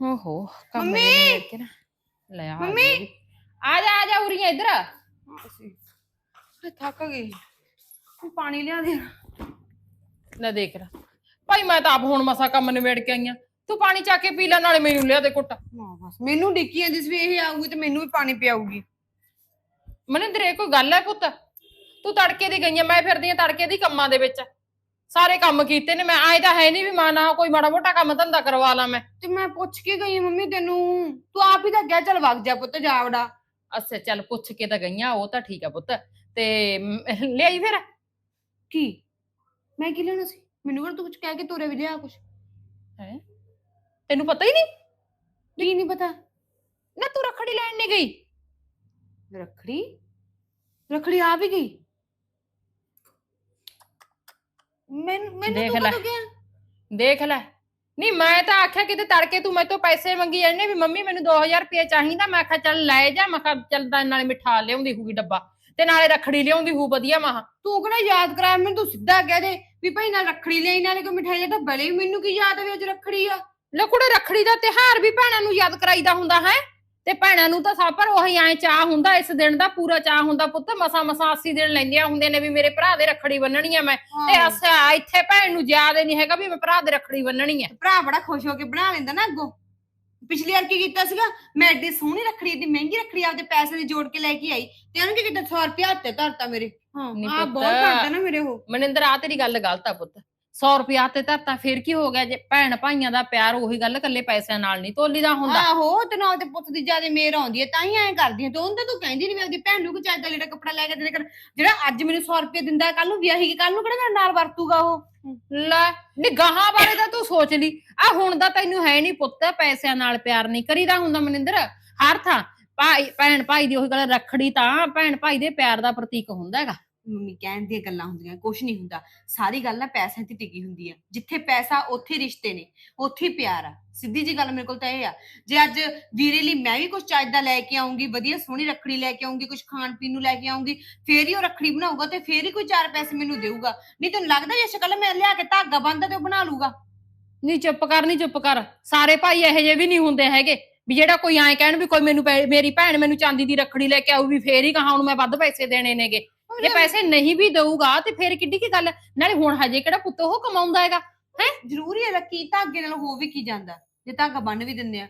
ਓਹੋ ਕੰਮ ਮੰਮੀ ਕੇ ਨਾ ਲੈ ਆ ਮੰਮੀ ਆ ਜਾ ਆ ਜਾ ਉਰੀਆਂ ਇੱਧਰ ਮੈਂ ਥੱਕ ਗਈ ਤੂੰ ਪਾਣੀ ਲਿਆ ਦੇ ਲੈ ਦੇਖ ਲੈ ਭਾਈ ਮੈਂ ਤਾਂ ਆਪ ਹੁਣ ਮਸਾ ਕੰਮ ਨਿਬੇੜ ਕੇ ਆਈਆਂ ਤੂੰ ਪਾਣੀ ਚੱਕ ਕੇ ਪੀ ਲੈ ਨਾਲੇ ਮੈਨੂੰ ਲਿਆ ਦੇ ਘੁੱਟ ਨਾ ਬਸ ਮੈਨੂੰ ਡਿੱਕੀ ਜਾਂਦੀ ਸੀ ਵੀ ਇਹ ਆਊਗੀ ਤੇ ਮੈਨੂੰ ਵੀ ਪਾਣੀ ਪਿਆਊਗੀ ਮਨਿੰਦਰ ਇਹ ਕੋਈ ਗੱਲ ਹੈ ਪੁੱਤ ਤੂੰ ਤੜਕੇ ਦੀ ਗਈ ਆ ਮੈਂ ਫਿਰਦੀ ਆ ਤੜਕੇ ਦੀ ਕੰਮਾਂ ਦੇ ਵਿੱਚ ਸਾਰੇ ਕੰਮ ਕੀਤੇ ਨੇ ਮੈਂ ਆਏ ਤਾਂ ਹੈ ਨਹੀਂ ਵੀ ਮਾਂ ਨਾ ਕੋਈ ਮਾੜਾ ਮੋਟਾ ਕੰਮ ਧੰਦਾ ਕਰਵਾ ਲਾਂ ਮੈਂ। ਤੇ ਮੈਂ ਪੁੱਛ ਕੇ ਗਈ ਮੰਮੀ ਤੈਨੂੰ ਤੂੰ ਆਪ ਹੀ ਤਾਂ ਕਿਹਾ ਚੱਲ ਵਗ ਜਾ ਪੁੱਤ ਜਾਵੜਾ। ਅੱਛਾ ਚੱਲ ਪੁੱਛ ਕੇ ਤਾਂ ਗਈਆਂ ਉਹ ਤਾਂ ਠੀਕ ਆ ਪੁੱਤ। ਤੇ ਮ, ਲਿਆਈ ਫਿਰ? ਕੀ? ਮੈਂ ਕੀ ਲੈਣਾ ਸੀ? ਮੈਨੂੰ ਕਿਹੜਾ ਤੂੰ ਕੁਝ ਕਹਿ ਕੇ ਤੋਰੇ ਵੀ ਲਿਆ ਕੁਝ ਹੈ? ਤੈਨੂੰ ਪਤਾ ਹੀ ਨਹੀਂ? ਕੀ ਨਹੀਂ ਪਤਾ? ਨਾ ਤੂੰ ਰੱਖੜੀ ਲੈਣ ਨਹੀਂ ਗਈ। ਰਖੜੀ? ਰਖੜੀ ਆ ਵੀ ਗਈ? ਮੈਨੂੰ ਮੈਨੂੰ ਦੇਖ ਤੂੰ ਲੈ। ਕਦੋਂ ਗਿਆ ਦੇਖ ਲੈ। ਨਹੀਂ ਮੈਂ ਤਾਂ ਆਖਿਆ ਕਿਤੇ ਤੜਕੇ ਤੂੰ ਤੋਂ ਪੈਸੇ ਮੰਗੀ ਜਾਂਦੇ ਵੀ ਮੰਮੀ ਮੈਨੂੰ 2000 ਰੁਪਏ ਚਾਹੀਦਾ। ਮੈਂ ਆਖਿਆ ਚੱਲ ਲੈ ਜਾ ਮੈਂ ਕਿਹਾ ਚੱਲ ਤਾਂ ਨਾਲੇ ਮਿਠਾ ਲਿਆਉਂਦੀ ਹੋਊਗੀ ਡੱਬਾ ਤੇ ਨਾਲੇ ਰੱਖੜੀ ਲਿਆਉਂਦੀ ਹੋਊ ਵਧੀਆ ਮਹਾ ਤੂੰ ਕਿਹੜਾ ਯਾਦ ਕਰਾਇਆ? ਮੈਨੂੰ ਤੂੰ ਸਿੱਧਾ ਕਹਿ ਦੇ ਵੀ ਭਾਈ ਨਾਲ ਰਖੜੀ ਲਈ ਨਾਲੇ ਕੋਈ ਮਿਠਾਈ ਦਾ ਢੱਬਾ ਲਈ ਮੈਨੂੰ ਕੀ ਯਾਦ ਵੀ ਅੱਜ ਰਖੜੀ ਆ? ਲੈ ਕੁੜੇ ਰੱਖੜੀ ਦਾ ਤਿਹਾਰ ਵੀ ਭੈਣਾਂ ਨੂੰ ਯਾਦ ਕਰਾਈਦਾ ਹੁੰਦਾ ਹੈ। ਤੇ ਭੈਣਾਂ ਨੂੰ ਤਾਂ ਸਭ ਪਰ ਉਹੀ ਐ ਚਾਹ ਹੁੰਦਾ ਇਸ ਦਿਨ ਦਾ ਪੂਰਾ ਚਾਹ ਹੁੰਦਾ ਪੁੱਤ ਮਸਾ ਮਸਾ 80 ਦਿਨ ਲੈਂਦੀਆਂ ਹੁੰਦੇ ਨੇ ਵੀ ਮੇਰੇ ਭਰਾ ਦੇ ਰੱਖੜੀ ਬੰਨਣੀ ਆ ਮੈਂ। ਤੇ ਅਸਾ ਇੱਥੇ ਭੈਣ ਨੂੰ ਯਾਦ ਨਹੀਂ ਹੈਗਾ ਵੀ ਮੈਂ ਭਰਾ ਦੇ ਰੱਖੜੀ ਬੰਨਣੀ ਆ। ਭਰਾ ਬੜਾ ਖੁਸ਼ ਹੋ ਕੇ ਬਣਾ ਲੈਂਦਾ ਨਾ ਅੱਗੋਂ। ਪਿਛਲੀ ਵਾਰ ਕੀ ਕੀਤਾ ਸੀਗਾ? ਮੈਂ ਐਡੀ ਸੋਹਣੀ ਰੱਖੜੀ ਦੀ ਮਹਿੰਗੀ ਰੱਖੜੀ ਆਪਦੇ ਪੈਸੇ ਦੀ ਜੋੜ ਕੇ ਲੈ ਕੇ ਆਈ ਤੇ ਉਹਨੂੰ ਕੀ ਕੀਤਾ? 100 ਰੁਪਏ ਹੱਥੇ ਧਰਤਾ ਮੇਰੇ। ਹਾਂ ਆ। ਬਹੁਤ ਘੱਟ ਆ ਨਾ ਮੇਰੇ ਉਹ। ਮਨਿੰਦਰ ਆ ਤੇਰੀ ਗੱਲ ਗਲਤ ਆ ਪੁੱਤ। 100 ਰੁਪਿਆ ਤੇ ਧਰਤਾ ਫਿਰ ਕੀ ਹੋ ਗਿਆ? ਜੇ ਭੈਣ ਭਾਈਆਂ ਦਾ ਪਿਆਰ ਉਹੀ ਗੱਲ ਇਕੱਲੇ ਪੈਸਿਆਂ ਨਾਲ ਨਹੀਂ ਤੋਲੀਦਾ ਹੁੰਦਾ। ਆਹੋ ਤੇ ਨਾਲ ਤੇ ਪੁੱਤ ਦੀ ਜਿਆਦੇ ਮੇਰ ਆਉਂਦੀ ਹੈ ਤਾਂ ਹੀ ਐਂ ਕਰਦੀ ਹੈ। ਤੇ ਉਹਨੂੰ ਤਾਂ ਤੂੰ ਕਹਿੰਦੀ ਨਹੀਂ ਵੀ ਆਪਦੀ ਭੈਣ ਨੂੰ ਕਿ ਚਾਹੀਦਾ ਲੀੜਾ ਕੱਪੜਾ ਲੈ ਕੇ ਦੇ ਕਰ ਜਿਹੜਾ ਅੱਜ ਮੈਨੂੰ 100 ਰੁਪਏ ਦਿੰਦਾ ਕੱਲ ਨੂੰ ਵਿਆਹੀ ਕੱਲ ਨੂੰ ਕਿਹੜਾ ਮੇਰੇ ਨਾਲ ਵਰਤੂਗਾ ਉਹ? ਲੈ ਨੀ ਗਾਹਾਂ ਬਾਰੇ ਤਾਂ ਤੂੰ ਸੋਚ ਲਈ। ਆ ਹੁਣ ਦਾ ਤੈਨੂੰ ਹੈ ਨਹੀਂ ਪੁੱਤ ਪੈਸਿਆਂ ਨਾਲ ਪਿਆਰ ਨਹੀਂ ਕਰੀਦਾ ਹੁੰਦਾ ਮਨਿੰਦਰ। ਹਰ ਥਾਂ ਭਾਈ ਭੈਣ ਭਾਈ ਦੀ ਉਹੀ ਗੱਲ ਰੱਖੜੀ ਤਾਂ ਭੈਣ ਭਾਈ ਦੇ ਪਿਆਰ ਦਾ ਪ੍ਰਤੀਕ ਹੁੰਦਾ ਹੈਗਾ। ਮੰਮੀ ਕਹਿਣ ਦੀਆਂ ਗੱਲਾਂ ਹੁੰਦੀਆਂ ਕੁਝ ਨਹੀਂ ਹੁੰਦਾ। ਸਾਰੀ ਗੱਲ ਨਾ ਪੈਸਿਆਂ ਤੇ ਟਿਕੀ ਹੁੰਦੀ ਆ। ਜਿੱਥੇ ਪੈਸਾ, ਉੱਥੇ ਰਿਸ਼ਤੇ ਨੇ, ਉੱਥੇ ਹੀ ਪਿਆਰ ਆ। ਸਿੱਧੀ ਜੀ ਗੱਲ ਮੇਰੇ ਕੋਲ ਤਾਂ ਇਹ ਆ, ਜੇ ਅੱਜ ਵੀਰੇ ਲਈ ਮੈਂ ਵੀ ਕੁਝ ਚਾਹੀਦਾ ਲੈ ਕੇ ਆਉਂਗੀ ਵਧੀਆ ਸੋਹਣੀ ਰੱਖੜੀ ਲੈ ਕੇ ਆਉਂਗੀ ਕੁਝ ਖਾਣ ਪੀਣ ਨੂੰ ਲੈ ਕੇ ਆਉਂਗੀ ਫੇਰ ਹੀ ਉਹ ਰੱਖੜੀ ਬਣਾਊਗਾ ਤੇ ਫੇਰ ਹੀ ਕੋਈ ਚਾਰ ਪੈਸੇ ਮੈਨੂੰ ਦੇਊਗਾ। ਨਹੀਂ ਤੈਨੂੰ ਲੱਗਦਾ ਜੇ ਸ਼ਕਲ ਮੈਂ ਲਿਆ ਕੇ ਧਾਗਾ ਬੰਨਦਾ ਤੇ ਉਹ ਬਣਾ ਲੂਗਾ ਨਹੀਂ, ਚੁੱਪ ਕਰ, ਨਹੀਂ ਚੁੱਪ ਕਰ। ਸਾਰੇ ਭਾਈ ਇਹੋ ਜਿਹੇ ਵੀ ਨਹੀਂ ਹੁੰਦੇ ਹੈਗੇ। ਵੀ ਜਿਹੜਾ ਕੋਈ ਐਂ ਕਹਿਣ ਵੀ ਕੋਈ ਮੈਨੂੰ ਪੈ- ਮੇਰੀ ਭੈਣ ਮੈਨੂੰ ਚਾਂਦੀ ਦੀ ਰੱਖੜੀ ਲੈ ਕੇ ਆਊ ਵੀ ਫੇਰ ਹੀ ਕਹਾਂ ਹੁਣ ਮੈਂ ਵੱਧ ਪੈਸੇ ਦੇਣੇ ਨੇਗੇ। ਜੇ ਪੈਸੇ ਨਹੀਂ ਵੀ ਦਊਗਾ ਤੇ ਫੇਰ ਕਿੱਡੀ ਕੀ ਗੱਲ? ਹੈ? ਨਾਲੇ ਹੁਣ ਹਜੇ ਕਿਹੜਾ ਪੁੱਤ ਉਹ ਕਮਾਉਂਦਾ ਹੈਗਾ? ਜ਼ਰੂਰੀ ਹੈ ਰੱਖੀ ਧਾਗੇ ਨਾਲ ਹੋ ਵੀ ਕੀ ਜਾਂਦਾ? ਜੇ ਧਾਗਾ ਬੰਨ ਵੀ ਦਿੰਦੇ ਆ।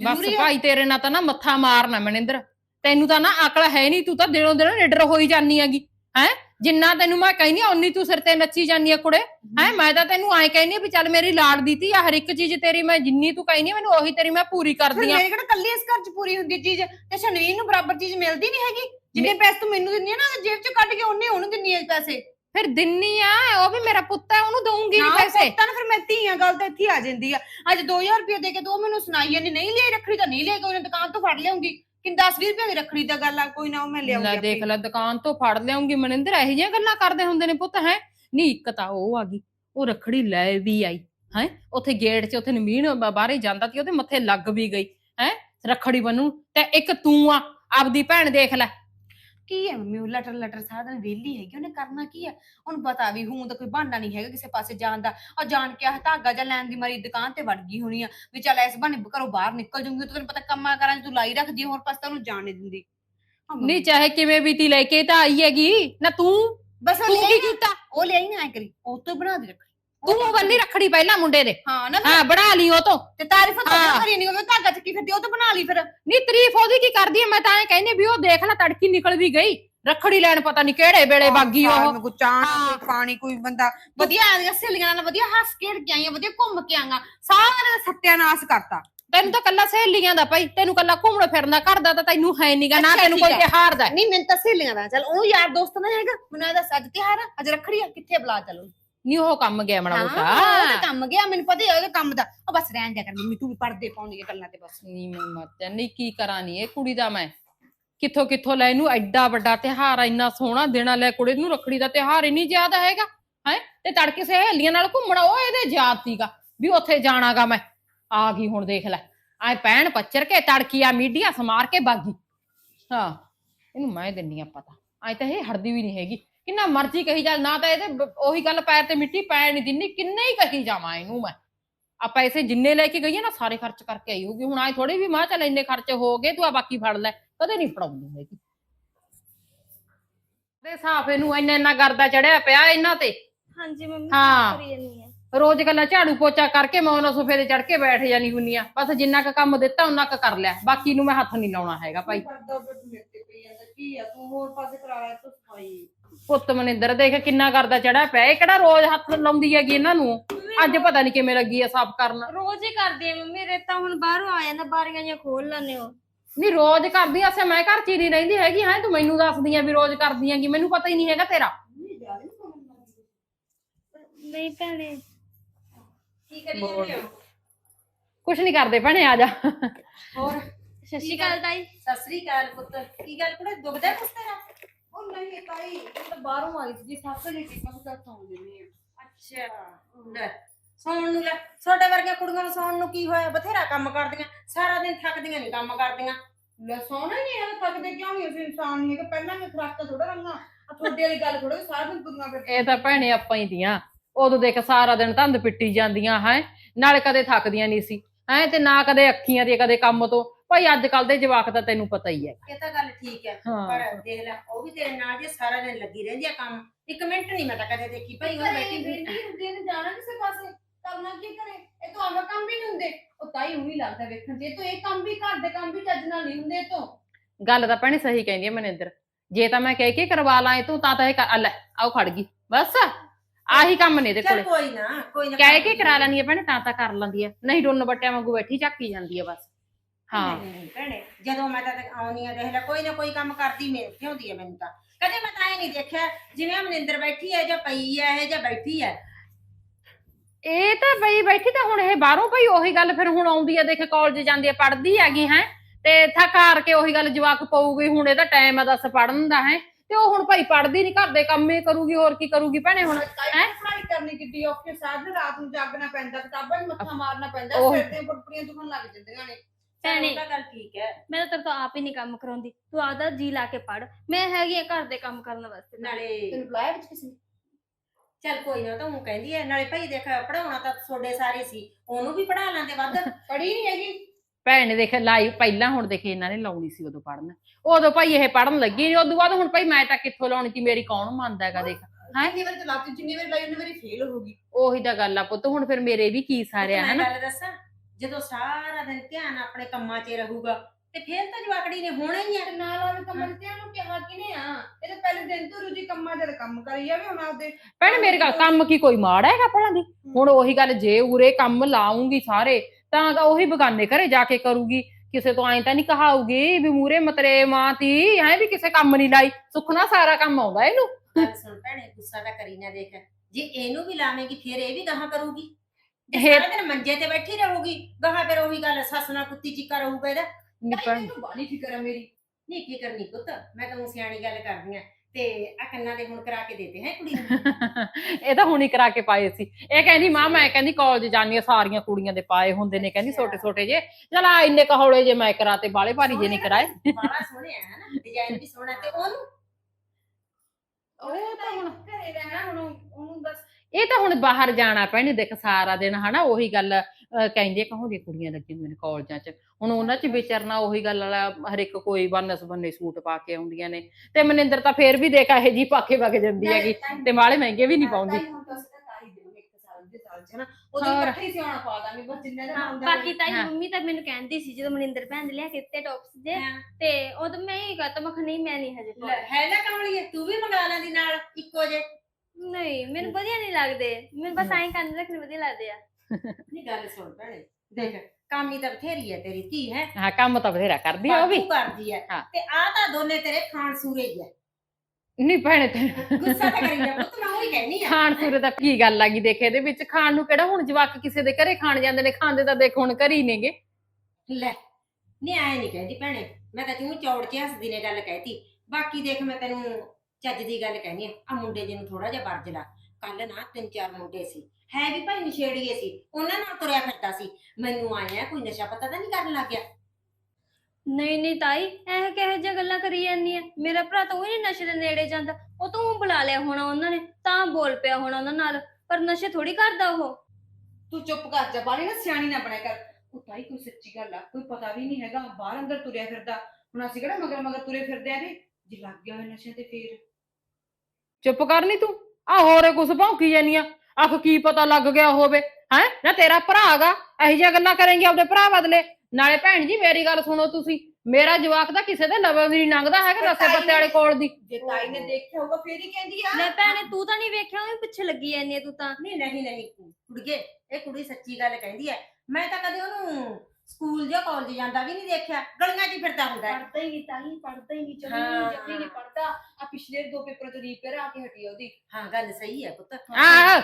ਬਸ ਜ਼ਰੂਰੀ ਆ। ਭਾਈ ਤੇਰੇ ਨਾਲ ਤਾਂ ਨਾ ਮੱਥਾ ਮਾਰਨਾ ਮਨਿੰਦਰ। ਤੈਨੂੰ ਤਾਂ ਨਾ ਅਕਲ ਹੈ ਨਹੀਂ ਤੂੰ ਤਾਂ ਦਿਨੋਂ ਦਿਨ ਨਿਡਰ ਹੋਈ ਜਾਨੀ ਹੈਗੀ। ਹੈ? ਜਿੰਨਾ ਤੈਨੂੰ ਮੈਂ ਕਹਿੰਦੀ ਆ ਉਨੀ ਤੂੰ ਸਿਰ ਤੇ ਨੱਚੀ ਜਾਨੀ ਆ ਕੁੜੇ। ਹੈ? ਮੈਂ ਤਾਂ ਤੈਨੂੰ ਐਂ ਕਹਿੰਦੀ ਆ ਵੀ ਚੱਲ ਮੇਰੀ ਲਾੜ ਦਿੱਤੀ ਆ ਹਰ ਇੱਕ ਚੀਜ਼ ਤੇਰੀ ਮੈਂ ਜਿੰਨੀ ਤੂੰ ਕਹਿੰਦੀ ਆ ਮੈਨੂੰ ਉਹੀ ਤੇਰੀ ਮੈਂ ਪੂਰੀ ਫਿਰ ਕਰਦੀ ਆ। ਮੇਰੇ ਕਿਹੜਾ ਕੱਲੀ ਇਸ ਘਰ 'ਚ ਪੂਰੀ ਹੁੰਦੀ ਹੈ ਚੀਜ਼? ਤੇ ਸ਼ਨਵੀਰ ਨੂੰ ਬਰਾਬਰ ਚੀਜ਼ ਮਿਲਦੀ ਨਹੀਂ ਹੈਗੀ? ਜਿੰਨੇ ਪੈਸੇ ਤੂੰ ਮੈਨੂੰ ਦਿੰਦੀ ਹੈ ਨਾ ਜੇਬ 'ਚੋਂ ਕੱਢ ਕੇ ਉਹਨੇ ਉਹਨੂੰ ਦਿੰਨੀ ਹੈ ਪੈਸੇ। ਫਿਰ ਦਿੰਨੀ ਆ ਉਹ ਵੀ ਮੇਰਾ ਪੁੱਤ ਹੈ ਉਹਨੂੰ ਦਊਂਗੀ ਨਹੀਂ ਪੈਸੇ। ਤਾਂ ਫਿਰ ਮੈਂ ਧੀਆਂ ਗੱਲ ਤਾਂ ਇੱਥੇ ਆ ਜਾਂਦੀ ਆ। ਅੱਜ 2000 ਰੁਪਏ ਦੇ ਕੇ ਤੂੰ ਮੈਨੂੰ ਸੁਣਾਈ ਜਾਂਦੀ ਨਹੀਂ ਲਈ ਰੱਖੜੀ ਤਾਂ ਨਹੀਂ ਲੈ ਕੇ ਉਹਨੇ ਦੁਕਾਨ ਤੋਂ ਫੜ ਲਿਆਉਂਗੀ। ਕਿ 10 20 ਰੁਪਏ ਦੀ ਰੱਖੜੀ ਦਾ ਗੱਲ ਆ ਕੋਈ ਨਾ ਉਹ ਮੈਂ ਲਿਆਉਂਗੀ ਲੈ ਦੇਖ ਲੈ ਦੁਕਾਨ ਤੋਂ ਫੜ ਲਿਆਉਂਗੀ। ਮਨਿੰਦਰ ਇਹੋ ਜਿਹੀਆਂ ਗੱਲਾਂ ਕਰਦੇ ਹੁੰਦੇ ਨੇ ਪੁੱਤ ਹੈ? ਨਹੀਂ ਇੱਕ ਤਾਂ ਉਹ ਆ ਗਈ ਉਹ ਰੱਖੜੀ ਲੈ ਵੀ ਆਈ ਹੈ? ਉੱਥੇ ਗੇਟ 'ਚ ਉੱਥੇ ਨਮੀਨ ਬਾਹਰੇ ਜਾਂਦਾ ਸੀ ਉਹਦੇ ਮੱਥੇ ਲੱਗ ਵੀ ਗਈ ਹੈ? ਰੱਖੜੀ ਬੰਨੂ ਤੇ ਇੱਕ ਤੂੰ ਆ ਆਪਦੀ ਭੈਣ ਦੇਖ ਲੈ। ਕੀ ਹੈ ਮੰਮੀ ਉਹ ਲਟਰ ਲਟਰ ਸਾਰਾ ਦਿਨ ਵਿਹਲੀ ਹੈਗੀ ਉਹਨੇ ਕਰਨਾ ਕੀ ਹੈ ਉਹਨੂੰ ਪਤਾ ਵੀ ਹੂੰ ਤਾਂ ਕੋਈ ਬਹਾਨਾ ਨਹੀਂ ਹੈਗਾ ਕਿਸੇ ਪਾਸੇ ਜਾਣ ਦਾ। ਆ ਜਾਣ ਕੇ ਆਹ ਧਾਗਾ ਜਾਂ ਲੈਣ ਦੀ ਮਾਰੀ ਦੁਕਾਨ ਤੇ ਵੜ ਗਈ ਹੋਣੀ ਆ ਵੀ ਚੱਲ ਇਸ ਬਹਾਨੇ ਘਰੋਂ ਬਾਹਰ ਨਿਕਲ ਜੂੰਗੀ ਤੈਨੂੰ ਪਤਾ ਕੰਮਾਂ ਕਰਾਂ ਤੂੰ ਲਾਈ ਰੱਖਦੀ ਆ, ਹੋਰ ਪਾਸੇ ਤਾਂ ਉਹਨੂੰ ਜਾਣ ਨਹੀਂ ਦਿੰਦੀ। ਆਹ ਮੰਮੀ, ਨਹੀਂ ਚਾਹੇ ਕਿਵੇਂ ਵੀ ਤੀ ਲੈ ਕੇ ਤਾਂ ਆਈ ਹੈਗੀ। ਨਾ ਤੂੰ ਬਸ ਉਹ ਤੂੰ ਲੈ ਕੀ ਆਈ ਨਾ, ਕੀਤਾ? ਉਹ ਲੈ ਆਈ ਨਾ ਐ ਕਰੀ ਉਹ ਤੋਂ ਬਣਾ ਦੇ ਰੱਖੜੀ ਤੂੰ ਬੰਨੀ ਰੱਖੜੀ ਪਹਿਲਾਂ ਮੁੰਡੇ ਦੇ। ਹਾਂ ਨਾ ਹਾਂ ਬਣਾ ਲਈ ਉਹ ਤੋਂ। ਤੇ ਤਾਰੀਫ ਤਾਂ ਹਾਂ। ਉਹ ਕਰੀ ਨਹੀਂ ਉਹ ਧਾਗਾ ਚੱਕੀ ਫਿਰਦੀ ਉਹ ਤਾਂ ਬਣਾ ਲਈ ਫਿਰ। ਨਹੀਂ ਤਾਰੀਫ ਉਹਦੀ ਕੀ ਕਰਦੀ ਹੈ ਮੈਂ ਤਾਂ ਐ ਕਹਿੰਦੀ ਵੀ ਉਹ ਦੇਖ ਲੈ ਤੜਕੀ ਨਿਕਲ ਵੀ ਗਈ। ਰੱਖੜੀ ਲੈਣ ਪਤਾ ਨਹੀਂ ਕਿਹੜੇ ਵੇਲੇ ਬਾਗੀ ਉਹ। ਕੋਈ ਚਾਹ ਹਾਂ। ਕੋਈ ਪਾਣੀ ਕੋਈ ਬੰਦਾ। ਵਧੀਆ ਆਦੀਆਂ ਸਹੇਲੀਆਂ ਨਾਲ ਵਧੀਆ ਹੱਸ ਖੇਡ ਕੇ ਆਈਆਂ ਵਧੀਆ ਘੁੰਮ ਕੇ ਆਈਆਂ। ਸਾਰਾ ਦਾ ਸੱਤਿਆਨਾਸ਼ ਕਰਤਾ। ਤੈਨੂੰ ਤਾਂ ਕੱਲਾ ਸਹੇਲੀਆਂ ਦਾ ਭਾਈ ਤੈਨੂੰ ਕੱਲਾ ਘੁੰਮਣ ਫਿਰਨਾ ਕਰਦਾ ਤਾਂ ਤੈਨੂੰ ਹੈ ਨਹੀਂਗਾ ਨਾ ਅੱਛਾ, ਤੈਨੂੰ ਠੀਕ ਕੋਈ ਹੈ। ਤਿਹਾਰ ਦਾ। ਹੈ। ਨਹੀਂ ਮੈਨੂੰ ਤਾਂ ਸਹੇਲੀਆਂ ਦਾ ਚੱਲ ਉਹਨੂੰ ਯਾਰ ਦੋਸਤ ਨਾ ਹੈਗਾ। ਮੈਨੂੰ ਇਹਦਾ ਸੱਜ ਤਿਹਾਰ ਆ ਅੱਜ ਰੱਖੜੀ ਆ ਕਿੱਥੇ ਬੁਲਾ ਚਲੋ ਨਹੀਂ ਉਹ ਕੰਮ ਗਿਆ ਮੜਾ ਹਾਂ ਮੋਟਾ। ਉਹਦਾ ਕੰਮ ਗਿਆ ਮੈਨੂੰ ਪਤਾ ਹੀ ਉਹਦੇ ਕੰਮ ਦਾ। ਉਹ ਬਸ ਰਹਿਣ ਦਿਆ ਕਰ ਮੰਮੀ ਤੂੰ ਵੀ ਪੜਦੇ ਪਾਉਂਦੀ ਹੈ ਗੱਲਾਂ ਤੇ ਬਸ। ਨਹੀਂ ਮੈਂ ਮਰ ਜਾਨੀ ਕੀ ਕਰਾਂ ਨੀ ਇਹ ਕੁੜੀ ਦਾ ਮੈਂ। ਕਿੱਥੋਂ ਕਿੱਥੋਂ ਲੈ ਇਹਨੂੰ ਐਡਾ ਵੱਡਾ ਤਿਹਾਰ ਆ, ਇੰਨਾ ਸੋਹਣਾ ਦੇਣਾ ਲੈ ਕੁੜੀ ਨੂੰ ਰੱਖੜੀ ਦਾ ਤਿਹਾਰ ਇੰਨੀ ਜ਼ਿਆਦਾ ਹੈਗਾ ਹੈ? ਤੇ ਤੜਕੇ ਸਹੇਲੀਆਂ ਨਾਲ ਘੁੰਮਣਾ ਉਹ ਇਹਦੇ ਯਾਦ ਸੀਗਾ ਵੀ ਉੱਥੇ ਜਾਣਾਗਾ ਮੈਂ। ਆ ਗਈ ਹੁਣ ਦੇਖ ਲੈ। ਐ ਪੈਣ ਪੱਚਰ ਕੇ ਤੜਕੀ ਆ ਮੀਡੀਆ ਸਮਾਰ ਕੇ ਬਾਗੀ। ਹਾਂ ਇਹਨੂੰ ਮੈਂ ਦਿੰਨੀ ਆ ਪਤਾ। ਐ ਤਾਂ ਇਹ ਹੜਦੀ ਵੀ ਨਹੀਂ ਹੈਗੀ। ਕਿੰਨਾ ਮਰਜ਼ੀ ਕਹੀ ਚੱਲ ਨਾ ਤਾਂ ਇਹਦੇ ਬ- ਉਹੀ ਗੱਲ ਪੈਰ ਤੇ ਮਿੱਟੀ ਪੈਣ ਨਹੀਂ ਦਿੰਨੀ ਕਿੰਨੇ ਹੀ ਕਹੀ ਜਾਵਾਂ ਇਹਨੂੰ ਮੈਂ। ਆ ਪੈਸੇ ਜਿੰਨੇ ਲੈ ਕੇ ਗਈ ਆ ਨਾ ਸਾਰੇ ਖਰਚ ਕਰਕੇ ਆਈ ਹੋਗੀ ਹੁਣ ਆਏ ਥੋੜੇ ਵੀ ਮਾਂ ਚੱਲ ਇੰਨੇ ਖਰਚ ਹੋ ਗਏ ਤੂੰ ਆ ਬਾਕੀ ਫੜ ਲੈ ਕਦੇ ਨਹੀਂ ਫੜਾਉਂਦੀ ਹੈਗੀ। ਦੇ ਸਾਫੇ ਨੂੰ ਇੰਨਾ ਇੰਨਾ ਗਰਦਾ ਚੜਿਆ ਪਿਆ ਇਹਨਾਂ ਤੇ। ਹਾਂਜੀ ਮੰਮੀ ਹਾਂ। ਕਰੀ ਜਾਂਦੀ ਆ ਰੋਜ਼ ਗੱਲਾਂ ਝਾੜੂ ਪੋਚਾ ਕਰਕੇ ਮੈਂ ਉਹਨਾਂ ਸੋਫੇ ਤੇ ਚੜ ਕੇ ਬੈਠ ਜਾਨੀ ਹੁੰਨੀ ਆ। ਬਸ ਜਿੰਨਾ ਕ ਕੰਮ ਦਿੱਤਾ ਉਹਨਾਂ ਕ ਕਰ ਲਿਆ। ਬਾਕੀ ਨੂੰ ਮੈਂ ਹੱਥ ਨਹੀਂ ਲਾਉਣਾ ਹੈਗਾ ਭਾਈ। ਕੀ ਆ? ਤੂੰ ਹੋਰ ਪਾਸੇ ਕਰਾ ਲੈ ਤੂੰ ਸਫ਼ਾਈ। ਪੁੱਤ ਮਨਿੰਦਰ ਦੇਖ ਕਿੰਨਾ ਕਰਦਾ ਚੜਾ ਪਿਆ। ਇਹ ਕਿਹੜਾ ਰੋਜ਼ ਹੱਥ ਲਾਉਂਦੀ ਹੈਗੀ ਇਹਨਾਂ ਨੂੰ? ਅੱਜ ਪਤਾ ਨਹੀਂ ਕਿਵੇਂ ਲੱਗੀ ਆ ਸਾਫ਼ ਕਰਨ। ਰੋਜ਼ ਹੀ ਕਰਦੀ ਆ ਮੰਮੀ ਰੇਤਾ ਹੁਣ ਬਾਹਰੋਂ ਆ ਜਾਂਦਾ ਬਾਰੀਆਂ ਜਿਹੀਆਂ ਖੋਲ ਲੈਣੇ ਹੋ। ਨਹੀਂ ਰੋਜ਼ ਕਰਦੀ ਐ ਮੈਂ ਘਰ ਚ ਹੀ ਨਹੀਂ ਰਹਿੰਦੀ ਹੈਗੀ ਹੈ ਤੂੰ ਮੈਨੂੰ ਦੱਸਦੀ ਆ ਵੀ ਰੋਜ਼ ਕਰਦੀ ਹੈਗੀ ਮੈਨੂੰ ਪਤਾ ਹੀ ਨਹੀਂ ਹੈਗਾ ਤੇਰਾ। ਨਹੀਂ ਭੈਣੇ। ਕੀ ਕਰੀ ਜਾਂਦੇ ਹੋ? ਕੁਛ ਨਹੀਂ ਕਰਦੇ ਭੈਣੇ ਆ ਜਾ। ਹੋਰ। ਸਤਿ ਸ਼੍ਰੀ ਅਕਾਲ ਤਾਈ। ਸਤਿ ਸ੍ਰੀ ਅਕਾਲ ਪੁੱਤ। ਕੀ ਗੱਲ ਕੁੜੇ ਦੁਖਦਾ ਕੁਛ ਤੇਰਾ? ਉਹ ਨਹੀਂ ਤਾਈ ਇਹ ਤਾਂ ਬਾਹਰੋਂ ਆਈ ਸੀ ਸੱਸ ਨੇ ਟਿਕਾ ਸੁਤਾ ਸੌਂ ਦਿੰਦੇ ਆ ਅੱਛਾ। ਲੈ। ਸੌਣ ਨੂੰ ਲੈ ਤੁਹਾਡੇ ਵਰਗੀਆਂ ਕੁੜੀਆਂ ਨੂੰ ਸੌਣ ਨੂੰ ਕੀ ਹੋਇਆ? ਬਥੇਰਾ ਕੰਮ ਕਰਦੀਆਂ ਸਾਰਾ ਦਿਨ ਥੱਕਦੀਆਂ ਨਹੀਂ ਕੰਮ ਕਰਦੀਆਂ। ਲੈ ਸੌਣਾ ਹੀ ਨਹੀਂ ਹੈ ਥੱਕਦੇ ਕਿਉਂ ਨਹੀਂ ਅਸੀਂ ਇਨਸਾਨ ਨਹੀਂ ਹੈਗੇ? ਪਹਿਲਾਂ ਮੈਂ ਖਰਾਕਾ ਥੋੜਾ ਰੰਗਾ ਆ ਤੁਹਾਡੇ ਵਾਲੀ ਗੱਲ ਥੋੜਾ ਸਾਰਾ ਦਿਨ ਤੁਰੀਆਂ ਫਿਰਦੀਆਂ। ਇਹ ਤਾਂ ਭੈਣੇ ਆਪਾਂ ਹੀ ਦੀਆਂ। ਉਦੋਂ ਦੇਖ ਸਾਰਾ ਦਿਨ ਧੰਦ ਪਿੱਟੀ ਜਾਂਦੀਆਂ ਹੈ। ਨਾਲੇ ਕਦੇ ਥੱਕਦੀਆਂ ਨਹੀਂ ਸੀ ਹੈ ਤੇ ਨਾ ਕਦੇ ਅੱਖੀਆਂ ਤੇ ਕਦੇ ਕੰਮ ਤੋਂ। ਭਾਈ ਅੱਜ ਕੱਲ ਦੇ ਜਵਾਕ ਦਾ ਤੈਨੂੰ ਪਤਾ ਹੀ ਹੈ ਇਹ ਤਾਂ ਗੱਲ ਠੀਕ ਹੈ ਹਾਂ। ਪਰ ਦੇਖ ਲੈ ਉਹ ਵੀ ਤੇਰੇ ਨਾਲ ਜੇ ਸਾਰਾ ਦਿਨ ਲੱਗੀ ਰਹਿੰਦੀ ਆ ਕੰਮ ਇੱਕ ਮਿੰਟ ਨਹੀਂ ਮੈਂ ਤਾਂ ਕਦੇ ਦੇਖੀ ਭਾਈ ਉਹ ਬੈਠੀ ਹੁੰਦੀ। ਹੁੰਦੀ ਨੇ ਜਾਣਾ ਕਿਸੇ ਪਾਸੇ ਕਰਨਾ ਕੀ ਕਰੇ ਇਹ ਤਾਂ ਆਵਾ ਕੰਮ ਵੀ ਨਹੀਂ ਹੁੰਦੇ। ਉਹ ਤਾਈ ਉਹੀ ਲੱਗਦਾ ਵੇਖਣ ਜੇ ਤੂੰ ਇਹ ਕੰਮ ਵੀ ਘਰ ਦੇ ਕੰਮ ਵੀ ਚੱਜ ਨਾਲ ਨਹੀਂ ਹੁੰਦੇ ਤੋਂ। ਗੱਲ ਤਾਂ ਭੈਣੇ ਸਹੀ ਕਹਿੰਦੀ ਹੈ ਮਨਿੰਦਰ ਜੇ ਤਾਂ ਮੈਂ ਕਹਿ ਕੇ ਕਰਵਾ ਲਾਂ ਇਹ ਤੂੰ ਤਾਂ ਤਾਂ ਇਹ ਕਰ- ਆ ਲੈ ਆਓ ਖੜ ਗਈ ਬਸ। ਆਹੀ ਕੰਮ ਨੇ ਇਹਦੇ ਚੱਲ ਕੋਲੇ। ਕੋਈ ਨਾ ਕੋਈ ਨਾ ਕਹਿ ਕੇ ਕਰਾ ਲੈਂਦੀ ਹੈ ਭੈਣੇ ਤਾਂ ਤਾਂ ਕਰ ਲੈਂਦੀ ਹੈ ਨਹੀਂ ਡੁੰਨ ਬੱਟਿਆਂ ਵਾਂਗੂ ਬੈਠੀ ਝਾਕੀ ਜਾਂਦੀ ਹੈ ਬਸ। ਹਾਂ। ਨਹੀਂ, ਨਹੀਂ, ਭੈਣੇ ਜਦੋਂ ਮੈਂ ਤਾਂ ਆਉਣੀ ਆ ਦੇਖ ਲੈ ਕੋਈ ਨਾ ਕੋਈ ਕੰਮ ਕਰਦੀ ਮੇਰੇ ਤੇ ਹੁੰਦੀ ਹੈ ਮੈਨੂੰ ਤਾਂ। ਕਦੇ ਮੈਂ ਤਾਂ ਇਹ ਨਹੀਂ ਦੇਖਿਆ ਜਿਵੇਂ ਆਹ ਮਨਿੰਦਰ ਬੈਠੀ ਹੈ ਜਾਂ ਪਈ ਹੈ ਇਹ ਜਾਂ ਬੈਠੀ ਹੈ। ਇਹ ਤਾਂ ਬਈ ਬੈਠੀ ਤਾਂ ਹੁਣ ਇਹ ਬਾਹਰੋਂ ਭਈ ਉਹੀ ਗੱਲ ਫਿਰ ਹੁਣ ਆਉਂਦੀ ਆ ਦੇਖ ਕਾਲਜ ਜਾਂਦੀ ਆ ਪੜ੍ਹਦੀ ਹੈਗੀ ਹੈ। ਤੇ ਥੱਕ ਹਾਰ ਕੇ ਉਹੀ ਗੱਲ ਜਵਾਕ ਪਊਗੀ ਹੁਣ ਇਹਦਾ ਟਾਈਮ ਆ ਦੱਸ ਪੜਨ ਦਾ ਹੈ। ਤੇ ਉਹ ਹੁਣ ਭਾਈ ਪੜਦੀ ਨਹੀਂ ਘਰ ਦੇ ਕੰਮ ਹੀ ਕਰੂਗੀ ਹੋਰ ਕੀ ਕਰੂਗੀ ਭੈਣੇ ਹੁਣ ਹੈਂ? ਪੜ੍ਹਾਈ ਕਰਨੀ ਕਿੱਡੀ ਔਖੀ ਸਾਰੀ ਰਾਤ ਨੂੰ ਜਾਗਣਾ ਪੈਂਦਾ ਕਿਤਾਬਾਂ 'ਚ ਮੱਥਾ ਮਾਰਨਾ ਪੈਂਦਾ ਉਹ- ਸਿਰ ਦੀਆਂ ਦੁਖਣ ਲੱਗ ਜਾਂਦੀਆਂ ਨੇ। ਭੈਣੇ। ਉਹ ਤਾਂ ਗੱਲ ਠੀਕ ਹੈ। ਮੈਂ ਤਾਂ ਤੇਰੇ ਤੋਂ ਆਪ ਹੀ ਨਹੀਂ ਕੰਮ ਕਰਾਉਂਦੀ। ਤੂੰ ਆਪਦਾ ਜੀ ਲਾ ਕੇ ਪੜ ਮੈਂ ਹੈਗੀ ਆ ਘਰ ਦੇ ਕੰਮ ਕਰਨ ਵਾਸਤੇ। ਨਾਲੇ ਤੈਨੂੰ ਬੁਲਾਇਆ ਵਿੱਚ ਕਿਸੇ ਨੇ? ਚੱਲ ਕੋਈ ਨਾ ਤਾਂ ਉਹ ਕਹਿੰਦੀ ਹੈ ਨਾਲੇ ਭਾਈ ਦੇਖ ਪੜਾਉਣਾ ਤਾਂ ਤੁਹਾਡੇ ਸਾਰੇ ਸੀ। ਉਹਨੂੰ ਵੀ ਪੜਾ ਲੈਂਦੇ ਵੱਧ। ਪੜ੍ਹੀ ਨਹੀਂ ਹੈਗੀ। ਭੈਣ ਨੇ ਦੇਖ ਲਾਈ ਪਹਿਲਾਂ ਹੁਣ ਦੇਖ ਇਹਨਾਂ ਨੇ ਲਾਉਣੀ ਸੀ ਉਦੋਂ ਪੜਨ ਉਦੋਂ ਭਾਈ ਇਹ ਪੜਨ ਲੱਗੀ ਨਹੀਂ ਉਦੋਂ ਬਾਅਦ ਹੁਣ ਭਾਈ ਮੈਂ ਤਾਂ ਕਿੱਥੋਂ ਲਾਉਣੀ ਸੀ ਮੇਰੀ ਕੌਣ ਮੰਨਦਾ ਹੈਗਾ ਦੇਖ। ਹੈਂ? ਜਿੰਨੀ ਵਾਰੀ ਚਲਾਤੀ ਜਿੰਨੀ ਵਾਰੀ ਲਾਈ ਉਨੀ ਵਾਰੀ ਫੇਲ ਹੋ ਗਈ। ਉਹੀ ਤਾਂ ਗੱਲ ਆ ਪੁੱਤ ਹੁਣ ਫਿਰ ਮੇਰੇ ਵੀ ਕੀ ਸਾਰਿਆ ਮੈਂ ਹਨਾ? ਗੱਲ ਦੱਸਾਂ? ਜਦੋਂ ਸਾਰਾ ਦਿਨ ਧਿਆਨ ਆਪਣੇ ਕੰਮਾਂ 'ਚ ਰਹੂਗਾ ਤੇ ਫੇਰ ਤਾਂ ਜਵਾਕੜੀ ਨੇ ਹੋਣਾ ਹੀ ਹੈ ਤੇ ਨਾਲ ਵਾਲੇ ਕੰਮਾਂ ਤੇ ਨੂੰ ਕਿਹਾ ਕਿਨੇ ਆ ਇਹ ਤਾਂ ਪਹਿਲੇ ਦਿਨ ਤੋਂ ਰੁਜੀ ਕੰਮਾਂ ਦੇ ਕੰਮ ਕਰੀ ਜਾਵੇ ਹੁਣ ਆਪਦੇ। ਭੈਣ ਮੇਰੇ ਗੱਲ ਕੰਮ ਕੀ ਕੋਈ ਮਾੜਾ ਹੈਗਾ ਭਲਾ ਦੀ ਹੁਣ ਉਹੀ ਗੱਲ ਜੇ ਉਰੇ ਕੰਮ ਲਾਉਂਗੀ ਸਾਰੇ ਤਾਂ ਤਾਂ ਉਹੀ ਬਗਾਨੇ ਘਰੇ ਜਾ ਕੇ ਕਰੂਗੀ। ਕਿਸੇ ਤੋਂ ਐਂ ਤਾਂ ਨਹੀਂ ਕਹਾਊਗੀ ਵੀ ਮੂਰੇ ਮਤਰੇ ਮਾਂ ਤੀ ਐ ਵੀ ਕਿਸੇ ਕੰਮ ਨਹੀਂ ਲਾਈ। ਸੁੱਖ ਨਾਲ ਸਾਰਾ ਕੰਮ ਆਉਂਦਾ ਇਹਨੂੰ। ਗੱਲ ਸੁਣ ਭੈਣੇ ਗੁੱਸਾ ਤਾਂ ਕਰੀ ਨਾ ਦੇਖ। ਜੇ ਇਹਨੂੰ ਵੀ ਲਾਵੇਂਗੀ ਫੇਰ ਇਹ ਵੀ ਗਾਹਾਂ ਕਰੂਗੀ। ਜੇ ਇਹ- ਸਾਰਾ ਦਿਨ ਮੰਜੇ ਤੇ ਬੈਠੀ ਰਹੂਗੀ ਗਾਹਾਂ ਫਿਰ ਉਹੀ ਗੱਲ ਸੱਸ ਨਾਲ ਕੁੱਤੀ ਚਿੱਕਾ ਰਹੂਗਾ ਇਹਦਾ। ਨੀ ਤੈਨੂੰ ਬਾਲੀ ਫਿਕਰ ਆ ਮੇਰੀ। ਨਹੀਂ ਕੀ ਕਰਨੀ ਪੁੱਤ? ਮੈਂ ਤਾਂ ਊਂ ਸਿਆਣੀ ਗੱਲ ਕਰਦੀ ਆ ਤੇ ਆ ਕੰਨਾਂ ਦੇ ਹੁਣ ਕਰਾ ਕੇ ਦੇਤੇ ਹੈ ਕੁੜੀ ਨੂੰ? ਇਹ ਤਾਂ ਹੁਣੀ ਕਰਾ ਕੇ ਪਾਏ ਸੀ। ਇਹ ਕਹਿੰਦੀ ਮਾਂ ਮੈਂ ਕਹਿੰਦੀ ਕਾਲਜ ਜਾਂਦੀ ਆ ਸਾਰੀਆਂ ਕੁੜੀਆਂ ਦੇ ਪਾਏ ਹੁੰਦੇ ਨੇ। ਕਹਿੰਦੀ ਛੋਟੇ ਛੋਟੇ ਜੇ। ਚਲ ਆ ਇੰਨੇ ਕਹੌਲੇ ਜੇ ਮੈਂ ਕਰਾਤੇ ਬਾਲੇ ਭਾਰੀ ਜੇ ਨਹੀਂ ਕਰਾਏ। ਬਾਲਾ ਸੋਹਣੇ ਆ ਹਨਾ ਡਿਜ਼ਾਈਨ ਵੀ ਸੋਹਣਾ ਤੇ ਉਹਨੂੰ ਉਹ ਤਾਂ ਹੁਣ ਘਰੇ ਰਹਿਣਾ ਹੁਣ ਉਹਨੂੰ ਬਸ ਇਹ ਤਾਂ ਹੁਣ ਬਾਹਰ ਜਾਣਾ ਪੈਣੀ ਦੇਖ ਸਾਰਾ ਦਿਨ ਹਨਾ ਉਹੀ ਗੱਲ ਅਹ ਕਹਿੰਦੇ ਕਹੋਗੇ ਕੁੜੀਆਂ ਲੱਗੀਆਂ ਹੋਈਆਂ ਨੇ ਕਾਲਜਾਂ 'ਚ। ਹੁਣ ਉਹਨਾਂ 'ਚ ਵਿਚਰਨਾ ਉਹੀ ਗੱਲ ਵਾਲਾ ਹਰ ਇੱਕ ਕੋਈ ਬੰਨਸ ਬੰਨੇ ਸੂਟ ਪਾ ਕੇ ਆਉਂਦੀਆਂ ਨੇ। ਤੇ ਮਨਿੰਦਰ ਤਾਂ ਫੇਰ ਵੀ ਦੇਖ ਇਹ ਜੀ ਪਾ ਕੇ ਵਗ ਜਾਂਦੀ ਹੈਗੀ ਤੇ ਵਾਲੇ ਮਹਿੰਗੇ ਵੀ ਨਹੀਂ ਪਾਉਂਦੀ। ਤਾਈ ਹੁਣ ਤਾਂ ਅਸੀਂ ਤਾਂ ਕਰ ਹੀ ਦੇਵਾਂਗੇ ਇੱਕ ਸਾਲ ਦੇ ਸਾਲ ਚ ਨਾ ਉਦੋਂ ਹੋਰ। ਇਕੱਠੇ ਹੀ ਸਿਆਉਣਾ ਪਾ ਦਾਂਗੇ ਬਸ ਜਿੰਨੇ ਦਾ ਹਾਂ, ਹੁੰਦਾ ਬਾਕੀ ਤਾਈ ਹਾਂ। ਮੰਮੀ ਤਾਂ ਮੈਨੂੰ ਕਹਿੰਦੀ ਸੀ ਜਦੋਂ ਮਨਿੰਦਰ ਭੈਣ ਦੇ ਲਿਆ ਕੇ ਦਿੱਤੇ ਟੌਪਸ ਜੇ ਹਾਂ। ਤੇ ਉਹ ਤਾਂ ਮੈਂ ਹੀ ਕਹਤਾ ਮੈਂ ਕਿਹਾ ਨਹੀਂ ਮੈਂ ਨਹੀਂ ਹਜੇ ਲੈ, ਪਾਉਣੇ। ਹੈ ਨਾ ਕਮਲੀਏ ਤੂੰ ਵੀ ਮੰਗਾ ਲੈਂਦੀ ਨਾਲ ਇੱਕੋ ਜੇ ਨਹੀਂ ਮੈਨੂੰ ਵਧੀਆ ਨਹੀਂ ਲੱਗਦੇ ਮੈਨੂੰ ਬਸ ਐਂ ਕੰਨ ਰੱਖਣੇ ਵਧੀਆ ਲੱਗਦੇ ਆ ਨਹੀਂ ਗੱਲ ਸੁਣ ਭੈਣੇ ਦੇਖ ਕਾਮੀ ਤਾਂ ਬਥੇਰੀ ਹੈ ਤੇਰੀ ਧੀ ਹੈ ਹਾਂ ਕੰਮ ਤਾਂ ਬਥੇਰਾ ਕਰਦੀ ਆ ਉਹ ਵੀ ਕਰਦੀ ਹੈ ਹਾਂ। ਤੇ ਆ ਤਾਂ ਦੋਨੇ ਤੇਰੇ ਖਾਣ ਸੂਰੇ ਹੀ ਹੈ ਨਹੀਂ ਭੈਣੇ ਤੇ ਗੁੱਸਾ ਤਾਂ ਕਰੀ ਜਾ ਪੁੱਤ ਮੈਂ ਉਹੀ ਕਹਿਨੀ ਆ। ਖਾਣ ਸੂਰੇ ਦਾ ਕੀ ਗੱਲ ਆ ਗਈ ਦੇਖ ਇਹਦੇ ਵਿੱਚ ਖਾਣ ਨੂੰ ਕਿਹੜਾ ਹੁਣ ਜਵਾਕ ਕਿਸੇ ਦੇ ਘਰੇ ਖਾਣ ਜਾਂਦੇ ਨੇ ਖਾਂਦੇ ਤਾਂ ਦੇਖ ਹੁਣ ਘਰੀ ਨੇਗੇ। ਲੈ ਨਹੀਂ ਆਏ ਨਹੀਂ ਕਹਿੰਦੀ ਭੈਣੇ ਮੈਂ ਤਾਂ ਤੈਨੂੰ ਚੌੜ ਕੇ ਹੱਸਦੀ ਨੇ ਗੱਲ ਕਹਿਤੀ। ਬਾਕੀ ਦੇਖ ਮੈਂ ਤੈਨੂੰ ਚੱਜ ਦੀ ਗੱਲ ਕਹਿਨੀ ਆ ਆ ਮੁੰਡੇ ਜੀ ਨੂੰ ਥੋੜਾ ਜਿਹਾ ਵਰਜ ਲਾ। ਕੱਲ ਨਾ ਤਿੰਨ ਚਾਰ ਮੁੰਡੇ ਸੀ ਹੈ ਵੀ ਭਾਈ ਨਸ਼ੇੜੀਏ ਸੀ ਉਹਨਾਂ ਨਾਲ ਤੁਰਿਆ ਫਿਰਦਾ ਸੀ। ਮੈਨੂੰ ਆਇਆ ਕੋਈ ਨਸ਼ਾ ਪਤਾ ਤਾਂ ਨਹੀਂ ਕਰਨ ਲੱਗ ਗਿਆ? ਨਹੀਂ ਨਹੀਂ ਤਾਈ ਇਹ ਕਿਹੋ ਜਿਹੀਆਂ ਗੱਲਾਂ ਕਰੀ ਜਾਂਦੀ ਆ ਮੇਰਾ ਭਰਾ ਤਾਂ ਉਹ ਨਹੀਂ ਨਸ਼ੇ ਦੇ ਨੇੜੇ ਜਾਂਦਾ। ਉਹ ਤਾਂ ਊਂ ਬੁਲਾ ਲਿਆ ਹੋਣਾ ਉਹਨਾਂ ਨੇ ਤਾਂ ਬੋਲ ਪਿਆ ਹੋਣਾ ਉਹਨਾਂ ਨਾਲ। ਪਰ ਨਸ਼ੇ ਥੋੜੀ ਕਰਦਾ ਉਹ। ਤੂੰ ਚੁੱਪ ਕਰ ਜਾ ਬਾਲੀ ਨਾ ਸਿਆਣੀ ਨਾ ਬਣਿਆ ਕਰ। ਉਹ ਤਾਈ ਕੋਈ ਸੱਚੀ ਗੱਲ ਆ ਕੋਈ ਪਤਾ ਵੀ ਨਹੀਂ ਹੈਗਾ ਬਾਹਰ ਅੰਦਰ ਤੁਰਿਆ ਫਿਰਦਾ। ਹੁਣ ਅਸੀਂ ਕਿਹੜਾ ਮਗਰ ਮਗਰ ਤੁਰੇ ਫਿਰਦੇ ਆ ਜੀ ਜੇ ਲੱਗ ਗਿਆ ਹੋਇਆ ਨਸ਼ੇ ਤੇ ਫੇਰ। ਚੁੱਪ ਕਰ ਨੀ ਤੂੰ? ਆ ਹੋਰੇ ਕੁਛ ਭੌਂਕੀ ਜਾਨੀ ਆ? ਆਖ ਕੀ ਪਤਾ ਲੱਗ ਗਿਆ ਹੋਵੇ। ਹੈ? ਨਾ ਤੇਰਾ ਭਰਾ ਹੈਗਾ ਇਹੋ ਜਿਹੀਆਂ ਗੱਲਾਂ ਕਰੇਂਗੇ ਆਪਦੇ ਭਰਾ ਬਦਲੇ। ਨਾਲੇ ਭੈਣ ਜੀ ਮੇਰੀ ਗੱਲ ਸੁਣੋ ਤੁਸੀਂ। ਮੇਰਾ ਜਵਾਕ ਤਾਂ ਕਿਸੇ ਦੇ ਲਵੇ ਵੀ ਨਹੀਂ ਲੰਘਦਾ ਹੈਗਾ ਰਸੇ ਪੱਤੇ ਵਾਲੇ ਕੋਲ ਦੀ। ਜੇ ਤਾਈ ਨੇ ਦੇਖਿਆ ਹੋਊਗਾ ਫੇਰ ਹੀ ਕਹਿੰਦੀ ਆ। ਲੈ ਭੈਣੇ ਤੂੰ ਤਾਂ ਨਹੀਂ ਵੇਖਿਆ ਉਹ ਪਿੱਛੇ ਲੱਗੀ ਜਾਂਦੀ ਆ ਤੂੰ ਤਾਂ। ਨਹੀਂ ਨਹੀਂ ਨਹੀਂ ਕੁੜੀਏ ਇਹ ਕੁੜੀ ਸੱਚੀ ਗੱਲ ਕਹਿੰਦੀ ਹੈ ਮੈਂ ਤਾਂ ਕਦੇ ਉਹਨੂੰ ਸਕੂਲ ਜਾਂ ਕਾਲਜ ਜਾਂਦਾ ਵੀ ਨਹੀਂ ਦੇਖਿਆ। ਗਲੀਆਂ 'ਚ ਹੀ ਫਿਰਦਾ ਹੁੰਦਾ ਹੈ। ਪੜਦਾ ਹੀ ਨਹੀਂ ਤਾਈ ਪੜਦਾ ਹੀ ਨਹੀਂ ਜਮੀ ਹਾਂ। ਨਹੀਂ ਜਮੀ ਨਹੀਂ ਪੜਦਾ ਆ ਪਿਛਲੇ ਦੋ ਪੇਪਰ ਤੋਂ ਰੀਪੇਅਰ ਆ ਕੇ ਹਟੀ ਆ ਉਹਦੀ। ਹਾਂ ਗੱਲ ਸਹੀ ਹੈ ਪੁੱਤ। ਆਹ!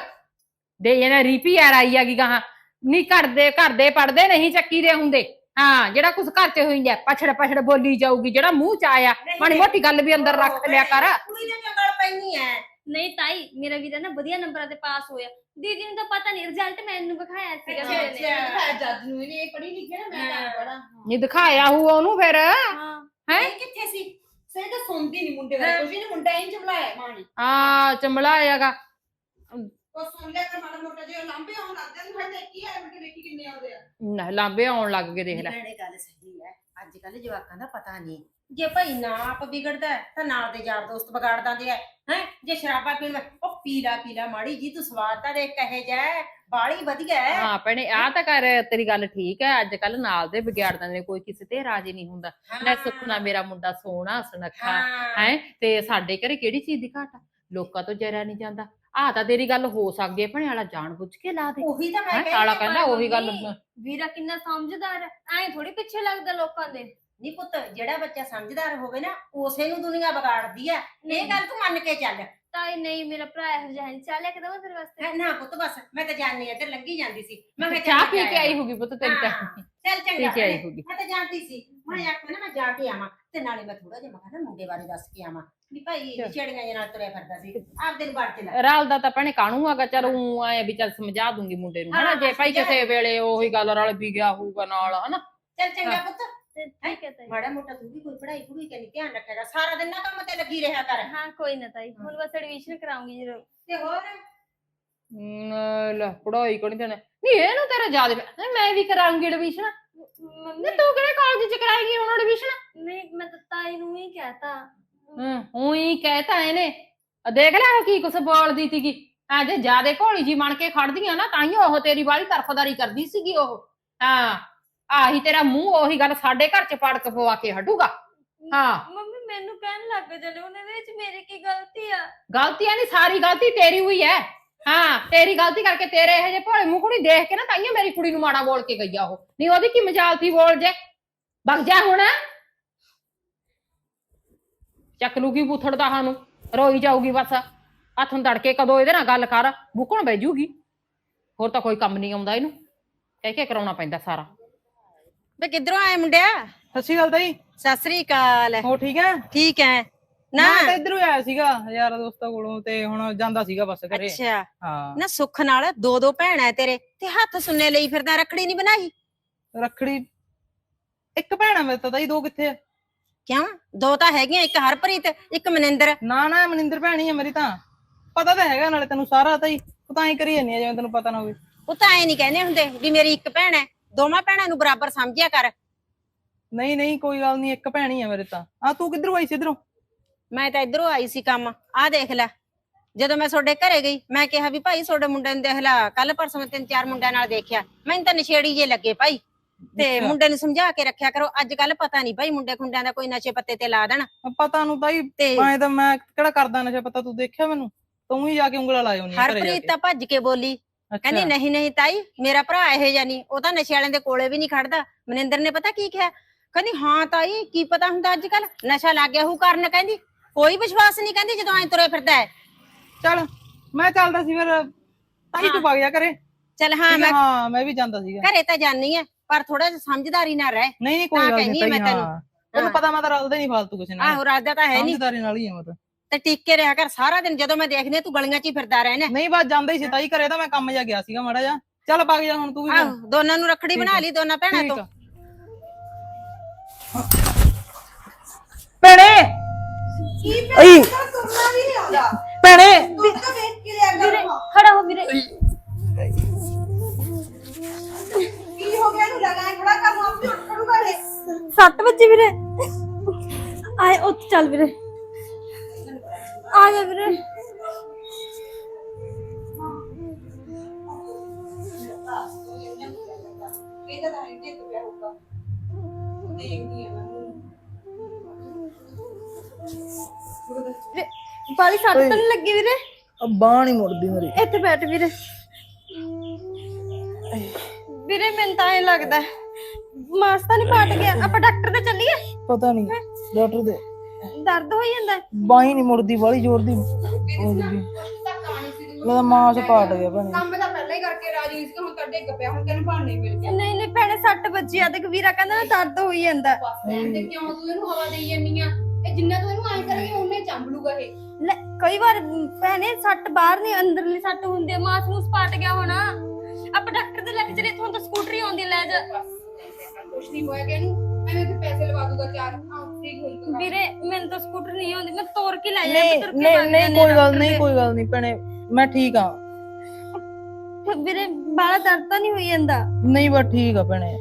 ਦੇ ਇਹਨਾਂ ਰੀਪੀ ਯਾਰ ਆਈ ਹੈਗੀ ਗਾਹਾਂ। ਨਹੀਂ ਕਰਦੇ ਘਰ ਦੇ ਪੜਦੇ ਨਹੀਂ ਚੱਕੀ ਦੇ ਹੁੰਦੇ। ਹਾਂ ਜਿਹੜਾ ਕੁਝ ਘਰ ਚ ਹੋਈ ਜਾ ਪਛੜ ਪਛੜ ਬੋਲੀ ਜਾਊਗੀ ਜਿਹੜਾ ਮੂੰਹ ਚ ਆਇਆ ਮਾੜੀ ਮੋਟੀ ਗੱਲ ਵੀ ਅੰਦਰ ਰੱਖ ਲਿਆ ਕਰ। ਕੁੜੀ ਦੇ ਚੰਗਲ ਪੈਣੀ ਹੈ ਨਹੀਂ ਤਾਈ ਮੇਰਾ ਵੀਰਾ ਨਾ ਵਧੀਆ ਨੰਬਰਾਂ ਤੇ ਪਾਸ ਹੋਇਆ। ਦੀਦੀ ਨੂੰ ਤਾਂ ਪਤਾ ਨਹੀਂ ਰਿਜ਼ਲਟ ਮੈਨੂੰ ਵਿਖਾਇਆ ਸੀਗਾ ਅੱਛਾ, ਵੀਰੇ ਨੇ। ਅੱਛਾ। ਹੈ ਜੱਜ ਨੂੰ ਇਹਨੇ ਇਹ ਪੜ੍ਹੀ ਲਿਖੀ ਆ ਨਾ ਮੈਂ ਤਾਂ ਪੜਾ ਨਹੀਂ ਦਿਖਾਇਆ ਹੂ ਉਹਨੂੰ ਫਿਰ। ਹਾਂ। ਹੈਂ? ਇਹ ਕਿੱਥੇ ਸੀ? ਸਹੀ ਤਾਂ ਸੁਣਦੀ ਨਹੀਂ ਮੁੰਡੇ ਬਾਰੇ ਕੁਝ ਨਹੀਂ ਮੁੰਡਾ ਇੰਜ ਬੁਲਾਇਆ ਮਾਂ ਨੇ ਹਾਂ ਚੰਬਲਾਇਆਗਾ ਉਹ ਸੁਣ ਲਿਆ ਕਰ ਮਾੜਾ ਮੋਟਾ ਜਿਹਾ ਲਾਂਬੇ ਆਉਣ ਲੱਗ ਜਾਂਦੇ ਫਿਰ ਦੇਖੀ ਆ ਮਿੰਟ ਵੇਖੀ ਕਿੰਨੇ ਆਉਂਦੇ ਆ? ਨਾ ਲਾਂਬੇ ਆਉਣ ਲੱਗ ਗਏ ਦੇਖ ਲੈ। ਭੈਣੇ ਗੱਲ ਸਹੀ ਹੈ। ਅੱਜ ਕੱਲ ਜਵਾਕਾਂ ਦਾ ਪਤਾ ਨਹੀਂ। ਜੇ ਭਾਈ ਨਾ ਆਪ ਵਿਗੜਦਾ ਹੈ, ਤਾਂ ਨਾਲ ਦੇ ਯਾਰ ਦੋਸਤ ਵਿਗਾੜ ਦਿੰਦੇ ਆ। ਹੈ? ਜੇ ਸ਼ਰਾਬਾ ਪੀਣ ਲੱਗ- ਉਹ ਪੀਲਾ ਪੀਲਾ ਮਾੜੀ ਜੀ ਤੂੰ ਸਵਾਦ ਤਾਂ ਦੇਖ ਕਹੇ ਜਾ ਬਾੜੀ ਵਧੀਆ ਹੈ। ਹਾਂ ਭੈਣੇ ਆ ਤਾਂ ਕਰ ਤੇਰੀ ਗੱਲ ਠੀਕ ਹੈ। ਅੱਜ ਕੱਲ ਨਾਲ ਦੇ ਵਿਗਿਆੜਦਾਂ ਨੇ ਕੋਈ ਕਿਸੇ ਤੇ ਰਾਜੀ ਨਹੀਂ ਹੁੰਦਾ। ਲੈ ਸੁੱਖ ਨਾ ਮੇਰਾ ਮੁੰਡਾ ਸੋਹਣਾ ਸੁਨੱਖਾ ਹਾਂ। ਹੈ? ਤੇ ਸਾਡੇ ਘਰੇ ਕਿਹੜੀ ਚੀਜ਼ ਦੀ ਘਾਟ ਆ? ਲੋਕਾਂ ਤੋਂ ਜਰਿਆ ਨਹੀਂ ਜਾਂਦਾ। ਆ ਤਾਂ ਤੇਰੀ ਗੱਲ ਹੋ ਸਕਦੀ ਹੈ ਭਣੇ ਵਾਲਾ ਜਾਣ ਬੁੱਝ ਕੇ ਲਾ ਦੇ। ਉਹੀ ਤਾਂ ਮੈਂ ਹੈਂ, ਕਹਿੰਦੀ ਕਾਲਾ ਹਾਂ, ਕਹਿੰਦਾ ਉਹੀ ਗੱਲ ਮੰਮੀ, ਵੀਰਾ ਕਿੰਨਾ ਸਮਝਦਾਰ ਹੈ ਐਂ ਥੋੜੀ ਪਿੱਛੇ ਲੱਗਦਾ ਲੋਕਾਂ ਦੇ। ਨਹੀਂ ਪੁੱਤ ਜਿਹੜਾ ਬੱਚਾ ਸਮਝਦਾਰ ਹੋਵੇ ਨਾ ਉਸੇ ਨੂੰ ਦੁਨੀਆ ਵਿਗਾੜਦੀ ਹੈ। ਇਹ ਗੱਲ ਤੂੰ ਮੰਨ ਕੇ ਚੱਲ। ਤਾਈ ਨਹੀਂ ਮੇਰਾ ਭਰਾ ਇਹੋ ਜਿਹਾ ਨਹੀਂ ਚੱਲਿਆ ਕਦਮ ਤੇਰੇ ਵਾਸਤੇ ਹੈਂ, ਨਾ ਪੁੱਤ ਬਸ ਮੈਂ ਤਾਂ ਜਾਣੀ ਇੱਧਰ ਲੰਗੀ ਜਾਂਦੀ ਸੀ। ਮੈਂ ਕਿਹਾ ਚਾਹ ਚੱਲ ਪੀ ਕੇ ਆਈ ਹੋਗੀ ਪੁੱਤ ਤੇਰੀ ਤਾਂ। ਚੱਲ ਚੰਗਾ ਪੀ ਕੇ ਆਈ ਭੈਣੇ। ਹੋਗੀ ਮੈਂ ਤਾਂ ਜਾਣਦੀ ਸੀ। ਮੈਂ ਆਖਿਆ ਨਾ ਮੈਂ ਜਾ ਕੇ ਆਵਾਂ ਤੇ ਨਾਲੇ ਮੈਂ ਥੋੜਾ ਜਿਹਾ ਮੈਂ ਕਿਹਾ ਨਾ ਮੁੰਡੇ ਬਾਰੇ ਦੱਸ ਕੇ ਆਵਾਂ। ਵੀ ਭਾਈ ਚੱਲ। ਛੇੜੀਆਂ ਜਿਹੇ ਨਾਲ ਤੁਰਿਆ ਫਿਰਦਾ ਸੀ ਆਪਦੇ ਨੂੰ ਵੜ ਕੇ ਲੈ। ਰਾਲ ਦਾ ਤਾਂ ਭੈਣੇ ਕਾਣੂ ਆਗਾ ਚਲ ਉਹ ਆਏ ਵੀ ਚੱਲ ਸਮਝਾ ਦੂੰਗੀ ਮੁੰਡੇ ਨੂੰ ਹਨਾ ਜੇ ਭਾਈ ਕਿਸੇ ਵੇਲੇ ਉਹੀ ਗੱਲ ਰਲ ਵੀ ਗਿਆ ਹੋਊਗਾ ਨਾਲ ਹਨਾ। ਚੱਲ ਚੰਗਾ ਪੁੱਤ। ਤੇ ਠੀਕ ਹੈ ਤਾਈ। ਮਾੜਾ ਮੋਟਾ ਤੂੰ ਵੀ ਕੋਈ ਪੜ੍ਹਾਈ ਪੜੂਈ ਕੇ ਨਹੀਂ ਧਿਆਨ ਰੱਖੇਗਾ। ਸਾਰਾ ਦਿਨ ਨਾ ਕੰਮ ਤੇ ਲੱਗੀ ਰਿਹਾ ਕਰ। ਹਾਂ ਕੋਈ ਨਾ ਤਾਈ। ਹੁਣ ਬਸ ਐਡਮਿਸ਼ਨ ਕਰਾਉਂਗੀ ਜਦੋਂ ਤੇ ਹੋਰ? ਹਮ, ਲੈ ਪੜਾਈ ਕਰਨੀ ਤੇ ਨਹੀਂ ਇਹਨੂੰ ਤੇਰਾ ਯਾਦ ਪਿਆ ਮੈਂ ਵੀ ਕਰਾਂਗੀ ਐਡਮਿਸ਼ਨ ਮੰਮੀ ਨਹੀਂ ਤੂੰ ਕਿਹੜੇ ਕਾਲਜ ਚ ਕਰਾਏਗੀ ਹੁਣ ਐਡਮਿਸ਼ਨ ਨਹੀਂ ਮੈਂ ਤਾਂ ਤਾਈ ਨੂੰ ਹੀ ਕਹਤਾ। ਹਾਂ ਉਹੀ ਕਹਿਤਾ ਇਹਨੇ। ਆ ਦੇਖ ਲੈ ਉਹ ਕੀ ਕੁਛ ਬੋਲਦੀ ਸੀਗੀ। ਜੇ ਜਿਆਦੇ ਘੋਲੀ ਜੀ ਬਣ ਕੇ ਖੜਦੀਆਂ ਨਾ ਤਾਈਓ ਉਹ ਤੇਰੀ ਵਾਲੀ ਤਰਫਦਾਰੀ ਕਰਦੀ ਸੀਗੀ ਉਹ। ਹਾਂ। ਆਹੀ ਤੇਰਾ ਮੂੰਹ ਉਹੀ ਗੱਲ ਸਾਡੇ ਘਰ ਚ ਪੜਕ ਪਵਾ ਕੇ ਹਟੂਗਾ। ਹਾਂ। ਮੰਮੀ ਮੈਨੂੰ ਕਹਿਣ ਲੱਗ ਜਾਂਦੇ ਉਹਨਾਂ ਦੇ ਵਿੱਚ ਮੇਰੀ ਕੀ ਗਲਤੀ ਆ? ਗਲਤੀਆਂ ਨਹੀਂ ਸਾਰੀ ਗਲਤੀ ਤੇਰੀ ਹੋਈ ਹੈ ਹਾਂ ਤੇਰੀ ਗਲਤੀ ਕਰਕੇ ਤੇਰੇ ਇਹ ਜੇ ਭੋਲੇ ਮੂੰਹ ਕੁੜੀ ਦੇਖ ਕੇ ਨਾ ਤਾਈਓ ਮੇਰੀ ਕੁੜੀ ਨੂੰ ਮਾੜਾ ਬੋਲ ਕੇ ਗਈ ਆ ਉਹ। ਨਹੀਂ ਉਹਦੀ ਕੀ ਮਜਾਲਤੀ ਬੋਲ ਜੇ? ਵਗ ਜਾ ਹੁਣ। ਚੱਕ ਲੂਗੀ ਬੂਥੜ ਦਾ ਸਾਨੂੰ ਰੋਈ ਜਾਊਗੀ ਬਸ। ਹੱਥ ਨੂੰ ਤੜਕੇ ਕਦੋਂ ਇਹਦੇ ਨਾਲ ਗੱਲ ਕਰ ਬੁੱਕਣ ਬਹਿ ਜੂਗੀ। ਹੋਰ ਤਾਂ ਕੋਈ ਕੰਮ ਨਹੀਂ ਆਉਂਦਾ ਇਹਨੂੰ। ਕਹਿ ਕੇ ਕਰਾਉਣਾ ਪੈਂਦਾ ਸਾਰਾ। ਵੇ ਕਿੱਧਰੋਂ ਆਏ ਮੁੰਡਿਆ? ਸਤਿ ਸ਼੍ਰੀ ਅਕਾਲ ਤਾਈ। ਸਤਿ ਸ੍ਰੀ ਅਕਾਲ। ਹੋ ਠੀਕ ਹੈ ਠੀਕ ਹੈ ਨਾ। ਮੈਂ ਤਾਂ ਇਧਰੋਂ ਆਇਆ ਸੀਗਾ ਯਾਰ ਦੋਸਤਾਂ ਕੋਲੋਂ ਤੇ ਹੁਣ ਜਾਂਦਾ ਸੀਗਾ ਬਸ ਘਰੇ। ਅੱਛਾ। ਹਾਂ। ਨਾ ਸੁੱਖ ਨਾਲ ਦੋ ਦੋ ਭੈਣਾਂ ਤੇਰੇ ਤੇ ਹੱਥ ਸੁੰਨੇ ਲਈ ਫਿਰਦਾ ਰੱਖੜੀ ਨਹੀਂ ਬਣਾਈ? ਰੱਖੜੀ ਇੱਕ ਭੈਣ ਮੇਰੇ ਤਾਂ ਤਾਈ ਦੋ ਕਿੱਥੇ ਆ? ਕਿਉਂ? ਦੋ ਤਾਂ ਹੈਗੀਆਂ ਇੱਕ ਹਰਪ੍ਰੀਤ ਇੱਕ ਮਨਿੰਦਰ। ਨਾ ਨਾ ਮਨਿੰਦਰ ਭੈਣ ਹੀ ਮੇਰੀ ਤਾਂ। ਪਤਾ ਤਾਂ ਹੈਗਾ ਨਾਲੇ ਤੈਨੂੰ ਸਾਰਾ ਤਾਈ ਤੂੰ ਤਾਂ ਹੀ ਕਰੀ ਜਾਂਦੀ ਆ ਜਿਵੇਂ ਤੈਨੂੰ ਪਤਾ ਨਾ ਹੋਵੇ। ਉਹ ਤਾਂ ਐ ਨਹੀਂ ਕਹਿੰਦੇ ਹੁੰਦੇ ਵੀ ਮੇਰੀ ਇੱਕ ਭੈਣ ਹੈ ਦੋਵਾਂ ਭੈਣਾਂ ਨੂੰ ਬਰਾਬਰ ਸਮਝਿਆ ਕਰ। ਨਹੀਂ ਨਹੀਂ ਕੋਈ ਗੱਲ ਨਹੀਂ ਇੱਕ ਭੈਣ ਹੀ ਆ ਮੇਰੇ ਤਾਂ। ਆ ਤੂੰ ਕਿੱਧਰੋਂ ਆਈ ਸੀ ਇਧਰੋਂ? ਮੈਂ ਤਾਂ ਇਧਰੋਂ ਆਈ ਸੀ ਕੰਮ। ਆਹ ਦੇਖ ਲੈ ਜਦੋਂ ਮੈਂ ਤੁਹਾਡੇ ਘਰੇ ਗਈ ਮੈਂ ਕਿਹਾ ਵੀ ਭਾਈ ਤੁਹਾਡੇ ਮੁੰਡੇ ਨੂੰ ਦੇਖ ਲੈ ਕੱਲ ਪਰਸੋਂ ਮੈਂ ਤਿੰਨ ਚਾਰ ਮੁੰਡਿਆਂ ਨਾਲ ਦੇਖਿਆ। ਮੈਨੂੰ ਤਾਂ ਨਸ਼ੇੜੀ ਜੇ ਲੱਗੇ ਭਾਈ। ਤੇ। ਮੁੰਡੇ ਨੂੰ ਸਮਝਾ ਕੇ ਰੱਖਿਆ ਕਰੋ ਅੱਜ ਕੱਲ ਪਤਾ ਨਹੀਂ ਭਾਈ ਮੁੰਡੇ ਖੁੰਡਿਆਂ ਦਾ ਕੋਈ ਨਸ਼ੇ ਪੱਤੇ ਤੇ ਲਾ ਦੇਣ। ਪਤਾ ਨੂੰ ਤੇ ਮੈਂ ਤਾਂ ਮੈਂ ਕਿਹੜਾ ਕਰਦਾ ਨਸ਼ਾ ਪਤਾ ਤੂੰ ਦੇਖਿਆ ਮੈਨੂੰ? ਤੂੰ ਹੀ ਜਾ ਕੇ ਉਂਗਲਾ ਲਾਇਓ ਨਹੀਂ ਹਰਪ੍ਰੀਤ ਤਾਂ ਭੱਜ ਕੇ ਬੋਲੀ ਕਹਿੰਦੀ ਨਹੀਂ ਨਹੀਂ ਤਾਈ ਮੇਰਾ ਭਰਾ ਇਹੋ ਜਿਹਾ ਨਹੀਂ ਉਹ ਤਾਂ ਨਸ਼ੇ ਵਾਲਿਆਂ ਦੇ ਕੋਲੇ ਵੀ ਨਹੀਂ ਖੜਦਾ। ਮਨਿੰਦਰ ਨੇ ਪਤਾ ਕੀ ਕਿਹਾ? ਕਹਿੰਦੀ ਹਾਂ ਤਾਈ ਕੀ ਪਤਾ ਹੁੰਦਾ ਅੱਜ ਕੱਲ ਨਸ਼ਾ ਲੱਗ ਗਿਆ ਹੂ ਕਰਨ ਕਹਿੰਦੀ। ਕੋਈ ਵਿਸ਼ਵਾਸ ਨਹੀਂ ਕਹਿੰਦੀ ਜਦੋਂ ਐ ਤੁਰੇ ਫਿਰਦਾ ਹੈ। ਚੱਲ ਮੈਂ ਚੱਲਦਾ ਸੀ ਫਿਰ। ਤਾਈ ਤੂੰ ਵਗ ਜਾ ਘਰੇ। ਚਲ ਹਾਂ ਮੈਂ ਹੈ, ਮੈਂ ਵੀ ਜਾਂਦਾ ਸੀਗਾ। ਘਰੇ ਤਾਂ ਜਾਣੀ ਹੈ ਪਰ ਥੋੜਾ ਜਿਹਾ ਸਮਝਦਾਰੀ ਨਾਲ ਰਹਿ। ਨਹੀਂ ਨਹੀਂ ਕੋਈ ਗੱਲ ਨਹੀਂ ਮੈਂ ਤੈਨੂੰ। ਪਤਾ ਮੈਂ ਤਾਂ ਰਲਦਾ ਨਹੀਂ ਫਾਲਤੂ ਕਿਸੇ ਨਾਲ। ਆਹੋ ਰਾਜਾ ਤਾਂ ਹੈ ਨਹੀਂ। ਸਮਝਦਾਰੀ ਨਾਲ ਹੀ ਆ ਮੈਂ ਤਾਂ। ਤੇ ਟਿਕ ਕੇ ਰਿਹਾ ਕਰ ਸਾਰਾ ਦਿਨ ਜਦੋਂ ਮੈਂ ਦੇਖਦੀ ਹਾਂ ਤੂੰ ਗਲੀਆਂ 'ਚ ਹੀ ਫਿਰਦਾ ਰਹਿਣਾ ਨਹੀਂ ਬਸ ਜਾਂਦਾ ਹੀ ਸੀ ਤਾਈ ਘਰੇ ਤਾਂ ਮੈਂ ਕੰਮ ਜਾ ਗਿਆ ਸੀਗਾ ਮਾੜਾ ਜਾ ਚੱਲ ਵਗ ਜਾ ਹੁਣ ਤੂੰ ਵੀ ਆਹੋ ਦੋਨਾਂ ਨੂੰ ਰੱਖੜੀ ਬਣਾ। ਲਈ ਦੋਨਾਂ ਭੈਣਾਂ ਤੋਂ। ਭੈਣੇ! ਈ ਤੁਰਨਾ ਵੀ ਨਹੀਂ ਆਉਂਦਾ। ਭੈਣੇ! ਤੂੰ ਤਾਂ ਵੇਖ ਕੇ ਲਿਆ ਵੀਰੇ ਖੜਾ ਹੋ ਵੀਰੇ। ਕੀ ਹੋ ਗਿਆ ਇਹਨੂੰ ਲਗਾਏ ਖੜਾ ਕਰ ਆਪ ਉੱਠ ਖੜੂਗਾ ਇਹ। 7 ਵਜੇ ਵੀਰੇ। ਆਏ ਉੱਥੇ ਚੱਲ ਵੀਰੇ। ਲੱਗੀ ਵੀਰੇ? ਆ ਬਾਹ ਮੁੜਦੀ ਮੇਰੀ। ਬੈਠ ਵੀਰੇ। ਵੀਰੇ ਮੈਨੂੰ ਤਾਂ ਇਹ ਲੱਗਦਾ ਮਾਸ ਤਾਂ ਨਹੀਂ ਗਿਆ। ਆਪਾਂ ਡਾਕਟਰ ਤੇ ਚੱਲੀਏ। ਪਤਾ ਨਹੀਂ ਡਾਕਟਰ ਦੇ। ਦਰਦ ਹੋਈ ਜਾਂਦਾ? ਬਾਹ ਹੀ ਨਹੀਂ ਮੁੜਦੀ ਬਾਲੀ ਜ਼ੋਰ ਦੀ ਹੋ ਜਾਂਦੀ। ਮੇਰਾ ਮਾਸ ਪਾਟ ਗਿਆ ਭੈਣੇ। ਕੰਮ ਤਾਂ ਪਹਿਲਾਂ ਹੀ ਕਰਕੇ ਰਾਜੀ ਸੀ ਹੁਣ ਤਾਂ ਡਿੱਗ ਪਿਆ ਹੁਣ ਤੈਨੂੰ ਭਾਣੇ ਮਿਲ ਗਿਆ ਨਹੀਂ ਨਹੀਂ ਭੈਣੇ ਸੱਟ ਵੱਜੀ ਆ ਤੇ ਵੀਰਾ ਕਹਿੰਦਾ ਨਾ ਦਰਦ ਹੋਈ ਜਾਂਦਾ। ਬਸ ਤੇ ਕਿਉਂ ਤੂੰ ਇਹਨੂੰ ਹਵਾ ਦੇਈ ਜੰਨੀ ਆ? ਇਹ ਜਿੰਨਾ ਤੂੰ ਇਹਨੂੰ ਆਈ ਕਰੇਂਗੇ ਉਹਨੇ ਚੰਬਲੂਗਾ ਇਹ। ਲੈ ਕਈ ਵਾਰ ਭੈਣੇ ਸੱਟ ਬਾਹਰ ਨਹੀਂ ਅੰਦਰਲੀ ਸੱਟ ਹੁੰਦੀ ਮਾਸ ਮੂਸ ਪਾਟ ਗਿਆ ਹੋਣਾ। ਆਪਾਂ ਡਾਕਟਰ ਦੇ ਲੈ ਕੇ ਚਲੇ ਇੱਥੋਂ ਤਾਂ ਸਕੂਟਰੀ ਆਉਂਦੀ ਲੈ ਜਾ। ਕੁਛ ਨਹੀਂ ਹੋਇਆ ਕਿ ਇਹਨੂੰ। ਐਵੇਂ ਤੇ ਪੈਸੇ ਲਵਾ ਦੂਗਾ ਚਾਰ ਹਾਂ ਠੀਕ ਹੋਈ ਤੂੰ ਵੀਰੇ ਮੈਨੂੰ ਤਾਂ ਸਕੂਟਰ ਨਹੀਂ ਆਉਂਦੀ ਮੈਂ ਤੋਰ ਕੇ ਲੈ ਜਾ ਨਹੀਂ ਨਹੀਂ ਨਹੀਂ ਕੋਈ ਗੱਲ ਨਹੀਂ ਕੋਈ ਗੱਲ ਨਹੀਂ ਭੈਣੇ ਮੈਂ ਠੀਕ ਆ। ਵੀਰੇ ਬਾਹਲਾ ਦਰਦ ਤਾਂ ਨਹੀਂ ਹੋਈ ਜਾਂਦਾ? ਨਹੀਂ ਬਸ ਠੀਕ ਆ ਭੈਣੇ।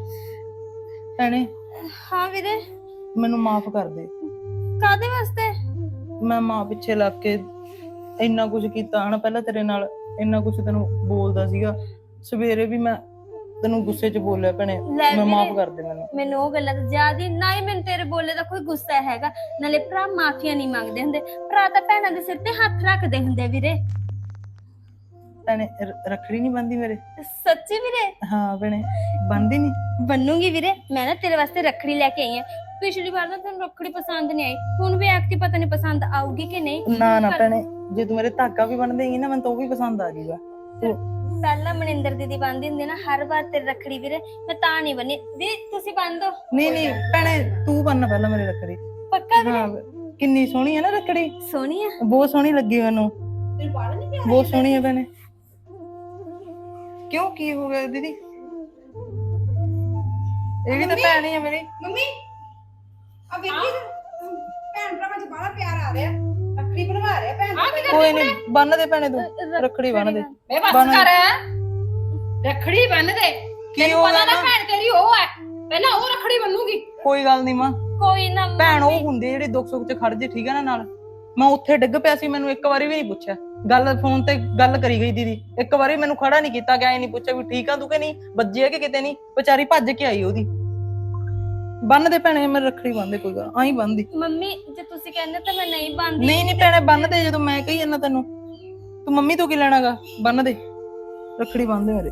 ਭੈਣੇ ਹਾਂ ਵੀਰੇ। ਮੈਨੂੰ ਮਾਫ ਕਰ ਦੇ। ਕਾਦੇ ਵਾਸਤੇ? ਮੈਂ ਮਾਂ ਪਿੱਛੇ ਲੱਗ ਕੇ ਇੰਨਾ ਕੁਝ ਕੀਤਾ ਹਨਾ ਪਹਿਲਾਂ ਤੇਰੇ ਨਾਲ ਇੰਨਾ ਕੁਝ ਤੈਨੂੰ ਬੋਲਦਾ ਸੀਗਾ। ਸਵੇਰੇ ਵੀ ਮੈਂ ਤੈਨੂੰ ਗੁੱਸੇ 'ਚ ਬੋਲਿਆ ਭੈਣੇ ਲੈ ਮੈਂ ਮਾਫ ਵੀਰੇ ਕਰ ਦੇ ਮੈਨੂੰ ਮੈਨੂੰ ਉਹ ਗੱਲਾਂ ਤਾਂ ਯਾਦ ਹੀ ਨਾ ਹੀ ਮੈਨੂੰ ਤੇਰੇ ਬੋਲੇ ਦਾ ਕੋਈ ਗੁੱਸਾ ਹੈਗਾ। ਨਾਲੇ ਭਰਾ ਮਾਫੀਆਂ ਨਹੀਂ ਮੰਗਦੇ ਹੁੰਦੇ। ਭਰਾ ਤਾਂ ਭੈਣਾਂ ਦੇ ਸਿਰ ਤੇ ਹੱਥ ਰੱਖਦੇ ਹੁੰਦੇ ਵੀਰੇ। ਭੈਣੇ ਰ- ਰੱਖੜੀ ਨਹੀਂ ਬੰਦੀ ਮੇਰੇ। ਸੱਚੀ ਵੀਰੇ? ਹਾਂ ਭੈਣੇ ਬੰਦੀ ਨਹੀਂ। ਬੰਨੂਗੀ ਵੀਰੇ। ਮੈਂ ਨਾ ਤੇਰੇ ਵਾਸਤੇ ਰੱਖੜੀ ਲੈ ਕੇ ਆਈ ਆ। ਪਿਛਲੀ ਵਾਰ ਨਾ ਤੈਨੂੰ ਰੱਖੜੀ ਪਸੰਦ ਨਹੀਂ ਆਈ। ਹੁਣ ਵੀ ਐਕਟੀ ਪਤਾ ਨਹੀਂ ਪਸੰਦ ਆਊਗੀ ਕਿ ਨਹੀਂ। ਨਾ ਨਾ ਭੈਣੇ ਜੇ ਤੂੰ ਮੇਰੇ ਧਾਗਾ ਵੀ ਬੰਨ ਦੇਂਗੀ ਨਾ ਮੈਨੂੰ ਤਾਂ ਉਹ ਵੀ ਪਸੰਦ ਆ ਜਾਊਗਾ। ਤੂੰ ਪਹਿਲਾਂ ਮਨਿੰਦਰ ਦੀਦੀ ਬੰਨਦੀ ਹੁੰਦੀ ਨਾ ਹਰ ਵਾਰ ਤੇਰੀ ਰੱਖੜੀ ਵੀਰੇ ਮੈਂ ਤਾਂ ਨਹੀਂ ਬੰਨੀ। ਦੀ ਤੁਸੀਂ ਬੰਨ ਦੋ। ਨਹੀਂ ਨਹੀਂ ਭੈਣੇ ਤੂੰ ਬੰਨ ਪਹਿਲਾਂ ਮੇਰੇ ਰੱਖੜੀ। ਪੱਕਾ ਵੀਰੇ? ਹਾਂ ਕਿੰਨੀ ਸੋਹਣੀ ਹੈ ਨਾ ਰੱਖੜੀ। ਸੋਹਣੀ ਆ? ਬਹੁਤ ਸੋਹਣੀ ਲੱਗੀ ਮੈਨੂੰ। ਨਹੀਂ ਪਿਆ ਬਹੁਤ ਸੋਹਣੀ ਹੈ ਭੈਣੇ। ਕਿਉਂ ਕੀ ਹੋ ਗਿਆ ਦੀਦੀ? ਇਹ ਵੀ ਤਾਂ ਭੈਣ ਹੀ ਹੈ ਮੇਰੀ। ਮੰਮੀ ਆ ਵੇਖੀ ਭੈਣ ਭਰਾਵਾਂ ਚ ਬੜਾ ਪਿਆਰ ਆ ਰਿਹਾ। ਰੱਖੜੀ ਬਣਵਾ ਰਿਹਾ ਭੈਣ ਆ ਕੀ ਕੋਈ ਨਹੀਂ ਬੰਨ ਦੇ ਭੈਣੇ ਤੂੰ ਰੱਖੜੀ ਬੰਨ ਦੇ। ਬਸ ਬੰਨ- ਕਰ। ਰੱਖੜੀ ਬੰਨ ਦੇ। ਕੀ ਤੈਨੂੰ ਹੋ ਪਤਾ ਨਾ ਭੈਣ ਤੇਰੀ ਉਹ ਹੈ। ਪਹਿਲਾਂ ਉਹ ਰੱਖੜੀ ਬੰਨੂਗੀ। ਕੋਈ ਗੱਲ ਨਹੀਂ ਮਾਂ। ਕੋਈ ਨਾ ਭੈਣ ਉਹ। ਹੁੰਦੀ ਹੈ ਜਿਹੜੀ ਦੁੱਖ ਸੁੱਖ 'ਚ ਖੜ ਜੇ ਠੀਕ ਹੈ ਨਾ ਨਾਲ? ਮੈਂ ਉੱਥੇ ਡਿੱਗ ਪਿਆ ਸੀ ਮੈਨੂੰ ਇੱਕ ਵਾਰੀ ਵੀ ਨਹੀਂ ਪੁੱਛਿਆ। ਗੱਲ ਫੋਨ ਤੇ ਗੱਲ ਕਰੀ ਗਈ ਦੀਦੀ। ਇੱਕ ਵਾਰੀ ਮੈਨੂੰ ਖੜਾ ਨਹੀਂ ਕੀਤਾ ਗਿਆ ਇਹ ਨਹੀਂ ਪੁੱਛਿਆ ਵੀ ਠੀਕ ਆ ਤੂੰ ਕਿ ਨਹੀਂ? ਵੱਜਿਆ ਕਿ ਕਿਤੇ ਨਹੀਂ? ਵਿਚਾਰੀ ਭੱਜ ਕੇ ਆਈ ਉਹਦੀ। ਬੰਨ ਦੇ ਭੈਣੇ ਮੇਰੇ ਰੱਖੜੀ ਬੰਨਦੇ ਕੋਈ ਗੱਲ ਆਈ ਬੰਨਦੀ। ਮੰਮੀ ਜੇ ਤੁਸੀਂ ਕਹਿੰਦੇ ਤਾਂ ਮੈਂ ਨਹੀਂ ਬੰਨਦੀ। ਨਹੀਂ ਨਹੀਂ ਭੈਣੇ ਬੰਨ ਦੇ ਜਦੋਂ ਮੈਂ ਕਹੀ ਜਾਂਦਾ ਤੈਨੂੰ। ਤੂੰ ਮੰਮੀ ਤੋਂ ਕੀ ਲੈਣਾਗਾ? ਬੰਨ ਦੇ ਰੱਖੜੀ ਬੰਨ ਦੇ ਮੇਰੇ।